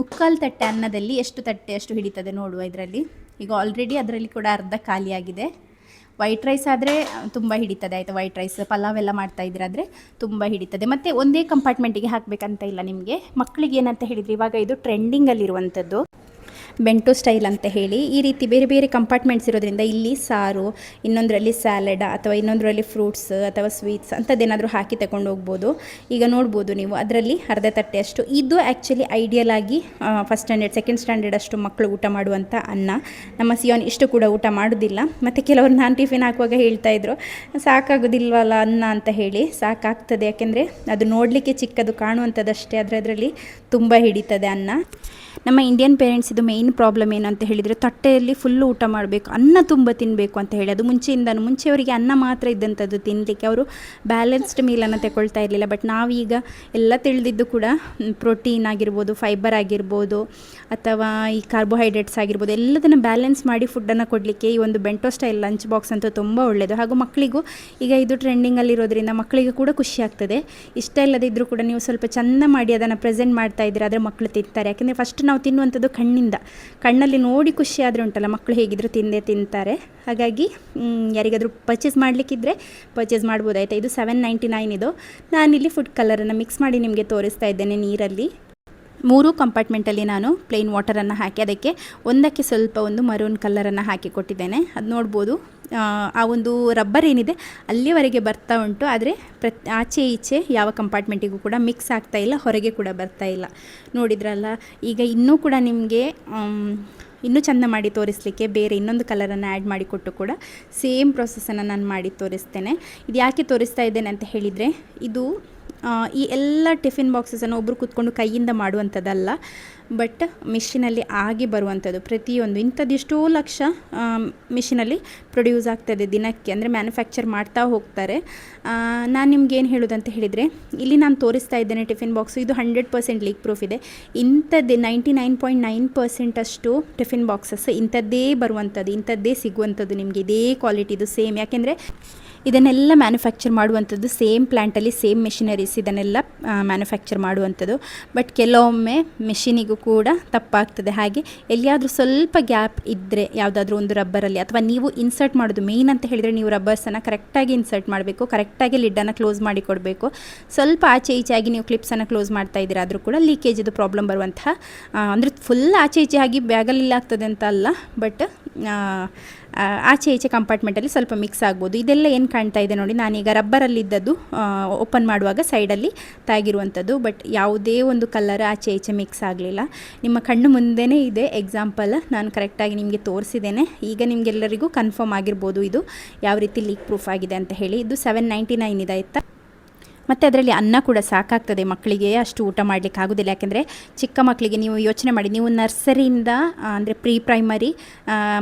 Speaker 1: ಮುಕ್ಕಾಲು ತಟ್ಟೆ ಅನ್ನದಲ್ಲಿ ಎಷ್ಟು ತಟ್ಟೆ ಅಷ್ಟು ಹಿಡಿತದೆ ನೋಡುವ ಇದರಲ್ಲಿ. ಈಗ ಆಲ್ರೆಡಿ ಅದರಲ್ಲಿ ಕೂಡ ಅರ್ಧ ಖಾಲಿಯಾಗಿದೆ. ವೈಟ್ ರೈಸ್ ಆದರೆ ತುಂಬ ಹಿಡಿತದೆ. ಆಯಿತಾ? ವೈಟ್ ರೈಸ್ ಪಲಾವ್ ಎಲ್ಲ ಮಾಡ್ತಾ ಇದ್ರಾದರೆ ತುಂಬ ಹಿಡಿತದೆ. ಮತ್ತು ಒಂದೇ ಕಂಪಾರ್ಟ್ಮೆಂಟಿಗೆ ಹಾಕಬೇಕಂತ ಇಲ್ಲ ನಿಮಗೆ. ಮಕ್ಕಳಿಗೆ ಏನಂತ ಹೇಳಿದರೆ? ಇವಾಗ ಇದು ಟ್ರೆಂಡಿಂಗಲ್ಲಿರುವಂಥದ್ದು ಬೆಂಟೋ ಸ್ಟೈಲ್ ಅಂತ ಹೇಳಿ, ಈ ರೀತಿ ಬೇರೆ ಬೇರೆ ಕಂಪಾರ್ಟ್ಮೆಂಟ್ಸ್ ಇರೋದ್ರಿಂದ ಇಲ್ಲಿ ಸಾರು, ಇನ್ನೊಂದರಲ್ಲಿ ಸ್ಯಾಲೆಡ್ ಅಥವಾ ಇನ್ನೊಂದರಲ್ಲಿ ಫ್ರೂಟ್ಸ್ ಅಥವಾ ಸ್ವೀಟ್ಸ್ ಅಂಥದ್ದೇನಾದರೂ ಹಾಕಿ ತಗೊಂಡು ಹೋಗ್ಬೋದು. ಈಗ ನೋಡ್ಬೋದು ನೀವು, ಅದರಲ್ಲಿ ಅರ್ಧ ತಟ್ಟೆ ಅಷ್ಟು. ಇದು ಆ್ಯಕ್ಚುಲಿ ಐಡಿಯಲ್ ಆಗಿ ಫಸ್ಟ್ ಸ್ಟ್ಯಾಂಡರ್ಡ್ ಸೆಕೆಂಡ್ ಸ್ಟ್ಯಾಂಡರ್ಡ್ ಅಷ್ಟು ಮಕ್ಕಳು ಊಟ ಮಾಡುವಂಥ ಅನ್ನ. ನಮ್ಮ ಸಿಯೋನ್ ಇಷ್ಟು ಕೂಡ ಊಟ ಮಾಡೋದಿಲ್ಲ. ಮತ್ತು ಕೆಲವರು ನಾನು ಟಿಫಿನ್ ಹಾಕುವಾಗ ಹೇಳ್ತಾ ಇದ್ರು, ಸಾಕಾಗೋದಿಲ್ವಲ್ಲ ಅನ್ನ ಅಂತ ಹೇಳಿ. ಸಾಕಾಗ್ತದೆ, ಯಾಕೆಂದರೆ ಅದು ನೋಡಲಿಕ್ಕೆ ಚಿಕ್ಕದು, ಕಾಣುವಂಥದ್ದಷ್ಟೇ. ಆದರೆ ಅದರಲ್ಲಿ ತುಂಬ ಹಿಡಿತದೆ ಅನ್ನ. ನಮ್ಮ ಇಂಡಿಯನ್ ಪೇರೆಂಟ್ಸ್ ಇದು ಮೇಯ್ನ್ ಪ್ರಾಬ್ಲಮ್ ಏನು ಅಂತ ಹೇಳಿದರೆ ತಟ್ಟೆಯಲ್ಲಿ ಫುಲ್ಲು ಊಟ ಮಾಡಬೇಕು, ಅನ್ನ ತುಂಬ ತಿನ್ನಬೇಕು ಅಂತ ಹೇಳಿ. ಅದು ಮುಂಚೆಯಿಂದಲೂ ಮುಂಚೆ ಅವರಿಗೆ ಅನ್ನ ಮಾತ್ರ ಇದ್ದಂಥದ್ದು ತಿನ್ನಲಿಕ್ಕೆ ಅವರು ಬ್ಯಾಲೆನ್ಸ್ಡ್ ಮೀಲನ್ನು ತಗೊಳ್ತಾ ಇರಲಿಲ್ಲ. ಬಟ್ ನಾವೀಗ ಎಲ್ಲ ತಿಳಿದಿದ್ದು ಕೂಡ ಪ್ರೋಟೀನ್ ಆಗಿರ್ಬೋದು ಫೈಬರ್ ಆಗಿರ್ಬೋದು, ಅಥವಾ ಈ ಕಾರ್ಬೋಹೈಡ್ರೇಟ್ಸ್ ಆಗಿರ್ಬೋದು, ಎಲ್ಲದನ್ನು ಬ್ಯಾಲೆನ್ಸ್ ಮಾಡಿ ಫುಡ್ಡನ್ನು ಕೊಡಲಿಕ್ಕೆ ಈ ಒಂದು ಬೆಂಟೋ ಸ್ಟೈಲ್ ಲಂಚ್ ಬಾಕ್ಸ್ ಅಂತೂ ತುಂಬ ಒಳ್ಳೆಯದು ಹಾಗೂ ಮಕ್ಕಳಿಗೂ ಈಗ ಇದು ಟ್ರೆಂಡಿಂಗಲ್ಲಿರೋದ್ರಿಂದ ಮಕ್ಕಳಿಗೆ ಕೂಡ ಖುಷಿ ಆಗ್ತದೆ. ಇಷ್ಟ ಇಲ್ಲದಿದ್ದರೂ ಕೂಡ ನೀವು ಸ್ವಲ್ಪ ಚೆಂದ ಮಾಡಿ ಅದನ್ನು ಪ್ರೆಸೆಂಟ್ ಮಾಡ್ತಾ ಇದ್ದೀರಾ ಆದರೆ ಮಕ್ಕಳು ತಿಂತಾರೆ. ಯಾಕೆಂದರೆ ಫಸ್ಟ್ ತಿನ್ನುವಂಥದ್ದು ಕಣ್ಣಿಂದ. ಕಣ್ಣಲ್ಲಿ ನೋಡಿ ಖುಷಿ ಆದರೆ ಉಂಟಲ್ಲ ಮಕ್ಕಳು ಹೇಗಿದ್ರು ತಿಂದೇ ತಿಂತಾರೆ. ಹಾಗಾಗಿ ಯಾರಿಗಾದರೂ ಪರ್ಚೇಸ್ ಮಾಡಲಿಕ್ಕಿದ್ರೆ ಪರ್ಚೇಸ್ ಮಾಡ್ಬೋದು ಆಯಿತಾ ಇದು ಸೆವೆನ್ ನೈಂಟಿ ನೈನ್ ಇದು. ನಾನಿಲ್ಲಿ ಫುಡ್ ಕಲರನ್ನು ಮಿಕ್ಸ್ ಮಾಡಿ ನಿಮಗೆ ತೋರಿಸ್ತಾ ಇದ್ದೇನೆ ನೀರಲ್ಲಿ. ಮೂರು ಕಂಪಾರ್ಟ್ಮೆಂಟಲ್ಲಿ ನಾನು ಪ್ಲೇನ್ ವಾಟರನ್ನು ಹಾಕಿ, ಅದಕ್ಕೆ ಒಂದಕ್ಕೆ ಸ್ವಲ್ಪ ಒಂದು ಮರೂನ್ ಕಲರನ್ನು ಹಾಕಿ ಕೊಟ್ಟಿದ್ದೇನೆ. ಅದು ನೋಡ್ಬೋದು. ಆ, ಒಂದು ರಬ್ಬರ್ ಏನಿದೆ ಅಲ್ಲಿವರೆಗೆ ಬರ್ತಾ ಉಂಟು. ಆದರೆ ಪ್ರತ್ ಆಚೆ ಈಚೆ ಯಾವ ಕಂಪಾರ್ಟ್ಮೆಂಟಿಗೂ ಕೂಡ ಮಿಕ್ಸ್ ಆಗ್ತಾ ಇಲ್ಲ ಹೊರಗೆ ಕೂಡ ಬರ್ತಾ ಇಲ್ಲ. ನೋಡಿದ್ರಲ್ಲ ಈಗ ಇನ್ನೂ ಕೂಡ ನಿಮಗೆ ಇನ್ನೂ ಚೆಂದ ಮಾಡಿ ತೋರಿಸಲಿಕ್ಕೆ ಬೇರೆ ಇನ್ನೊಂದು ಕಲರನ್ನು ಆ್ಯಡ್ ಮಾಡಿ ಕೊಟ್ಟು ಕೂಡ ಸೇಮ್ ಪ್ರೊಸೆಸನ್ನು ನಾನು ಮಾಡಿ ತೋರಿಸ್ತೇನೆ. ಇದು ಯಾಕೆ ತೋರಿಸ್ತಾ ಇದ್ದೇನೆ ಅಂತ ಹೇಳಿದರೆ ಇದು ಈ ಎಲ್ಲ ಟಿಫಿನ್ ಬಾಕ್ಸಸನ್ನು ಒಬ್ಬರು ಕೂತ್ಕೊಂಡು ಕೈಯಿಂದ ಮಾಡುವಂಥದ್ದಲ್ಲ, ಬಟ್ ಮಿಷಿನಲ್ಲಿ ಆಗಿ ಬರುವಂಥದ್ದು. ಪ್ರತಿಯೊಂದು ಇಂಥದ್ದೆಷ್ಟೋ ಲಕ್ಷ ಮಿಷಿನಲ್ಲಿ ಪ್ರೊಡ್ಯೂಸ್ ಆಗ್ತದೆ ದಿನಕ್ಕೆ, ಅಂದರೆ ಮ್ಯಾನುಫ್ಯಾಕ್ಚರ್ ಮಾಡ್ತಾ ಹೋಗ್ತಾರೆ. ನಾನು ನಿಮ್ಗೆ ಏನು ಹೇಳೋದಂತ ಹೇಳಿದರೆ, ಇಲ್ಲಿ ನಾನು ತೋರಿಸ್ತಾ ಇದ್ದೇನೆ ಟಿಫಿನ್ ಬಾಕ್ಸು, ಇದು ಹಂಡ್ರೆಡ್ ಪರ್ಸೆಂಟ್ ಲೀಕ್ ಪ್ರೂಫ್ ಇದೆ. ಇಂಥದ್ದೇ, ninety nine point nine percent ಅಷ್ಟು ಟಿಫಿನ್ ಬಾಕ್ಸಸ್ ಇಂಥದ್ದೇ ಬರುವಂಥದ್ದು, ಇಂಥದ್ದೇ ಸಿಗುವಂಥದ್ದು ನಿಮಗೆ, ಇದೇ ಕ್ವಾಲಿಟಿದು ಸೇಮ್. ಯಾಕೆಂದರೆ ಇದನ್ನೆಲ್ಲ ಮ್ಯಾನುಫ್ಯಾಕ್ಚರ್ ಮಾಡುವಂಥದ್ದು ಸೇಮ್ ಪ್ಲ್ಯಾಂಟಲ್ಲಿ ಸೇಮ್ ಮೆಷಿನರೀಸ್ ಇದನ್ನೆಲ್ಲ ಮ್ಯಾನುಫ್ಯಾಕ್ಚರ್ ಮಾಡುವಂಥದ್ದು. ಬಟ್ ಕೆಲವೊಮ್ಮೆ ಮೆಷಿನಿಗೂ ಕೂಡ ತಪ್ಪಾಗ್ತದೆ. ಹಾಗೆ ಎಲ್ಲಿಯಾದರೂ ಸ್ವಲ್ಪ ಗ್ಯಾಪ್ ಇದ್ದರೆ ಯಾವುದಾದ್ರೂ ಒಂದು ರಬ್ಬರಲ್ಲಿ, ಅಥವಾ ನೀವು ಇನ್ಸರ್ಟ್ ಮಾಡೋದು ಮೇಯ್ನ್ ಅಂತ ಹೇಳಿದರೆ ನೀವು ರಬ್ಬರ್ಸನ್ನು ಕರೆಕ್ಟಾಗಿ ಇನ್ಸರ್ಟ್ ಮಾಡಬೇಕು ಕರೆಕ್ಟಾಗಿ ಲಿಡ್ಡನ್ನು ಕ್ಲೋಸ್ ಮಾಡಿ ಕೊಡಬೇಕು. ಸ್ವಲ್ಪ ಆಚೆ ಈಚೆಯಾಗಿ ನೀವು ಕ್ಲಿಪ್ಸನ್ನು ಕ್ಲೋಸ್ ಮಾಡ್ತಾ ಇದ್ದೀರಾ ಆದರೂ ಕೂಡ ಲೀಕೇಜಿದು ಪ್ರಾಬ್ಲಮ್ ಬರುವಂತಹ ಅಂದರೆ ಫುಲ್ ಆಚೆ ಈಚೆಯಾಗಿ ಆಗಿ ಬ್ಯಾಗಲ್ಲಿ ಆಗ್ತದೆ ಅಂತ ಅಲ್ಲ ಬಟ್ ಆಚೆ ಈಚೆ ಕಂಪಾರ್ಟ್ಮೆಂಟಲ್ಲಿ ಸ್ವಲ್ಪ ಮಿಕ್ಸ್ ಆಗ್ಬೋದು. ಇದೆಲ್ಲ ಏನು ಕಾಣ್ತಾ ಇದೆ ನೋಡಿ, ನಾನೀಗ ರಬ್ಬರಲ್ಲಿದ್ದದ್ದು ಓಪನ್ ಮಾಡುವಾಗ ಸೈಡಲ್ಲಿ ತಾಗಿರುವಂಥದ್ದು ಬಟ್ ಯಾವುದೇ ಒಂದು ಕಲರ್ ಆಚೆ ಈಚೆ ಮಿಕ್ಸ್ ಆಗಲಿಲ್ಲ. ನಿಮ್ಮ ಕಣ್ಣು ಮುಂದೆನೇ ಇದೆ ಎಕ್ಸಾಂಪಲ್ ನಾನು ಕರೆಕ್ಟಾಗಿ ನಿಮಗೆ ತೋರಿಸಿದ್ದೇನೆ. ಈಗ ನಿಮಗೆಲ್ಲರಿಗೂ ಕನ್ಫರ್ಮ್ ಆಗಿರ್ಬೋದು ಇದು. ಯಾವ ರೀತಿ ಲೀಕ್ ಪ್ರೂಫ್ ಆಗಿದೆ ಅಂತ ಹೇಳಿ. ಇದು ಸೆವೆನ್ ನೈಂಟಿ ನೈನ್ ಇದೆ ಮತ್ತು ಅದರಲ್ಲಿ ಅನ್ನ ಕೂಡ ಸಾಕಾಗ್ತದೆ ಮಕ್ಕಳಿಗೆ, ಅಷ್ಟು ಊಟ ಮಾಡಲಿಕ್ಕೆ ಆಗೋದಿಲ್ಲ. ಯಾಕೆಂದರೆ ಚಿಕ್ಕ ಮಕ್ಕಳಿಗೆ ನೀವು ಯೋಚನೆ ಮಾಡಿ, ನೀವು ನರ್ಸರಿಯಿಂದ ಅಂದರೆ ಪ್ರೀ ಪ್ರೈಮರಿ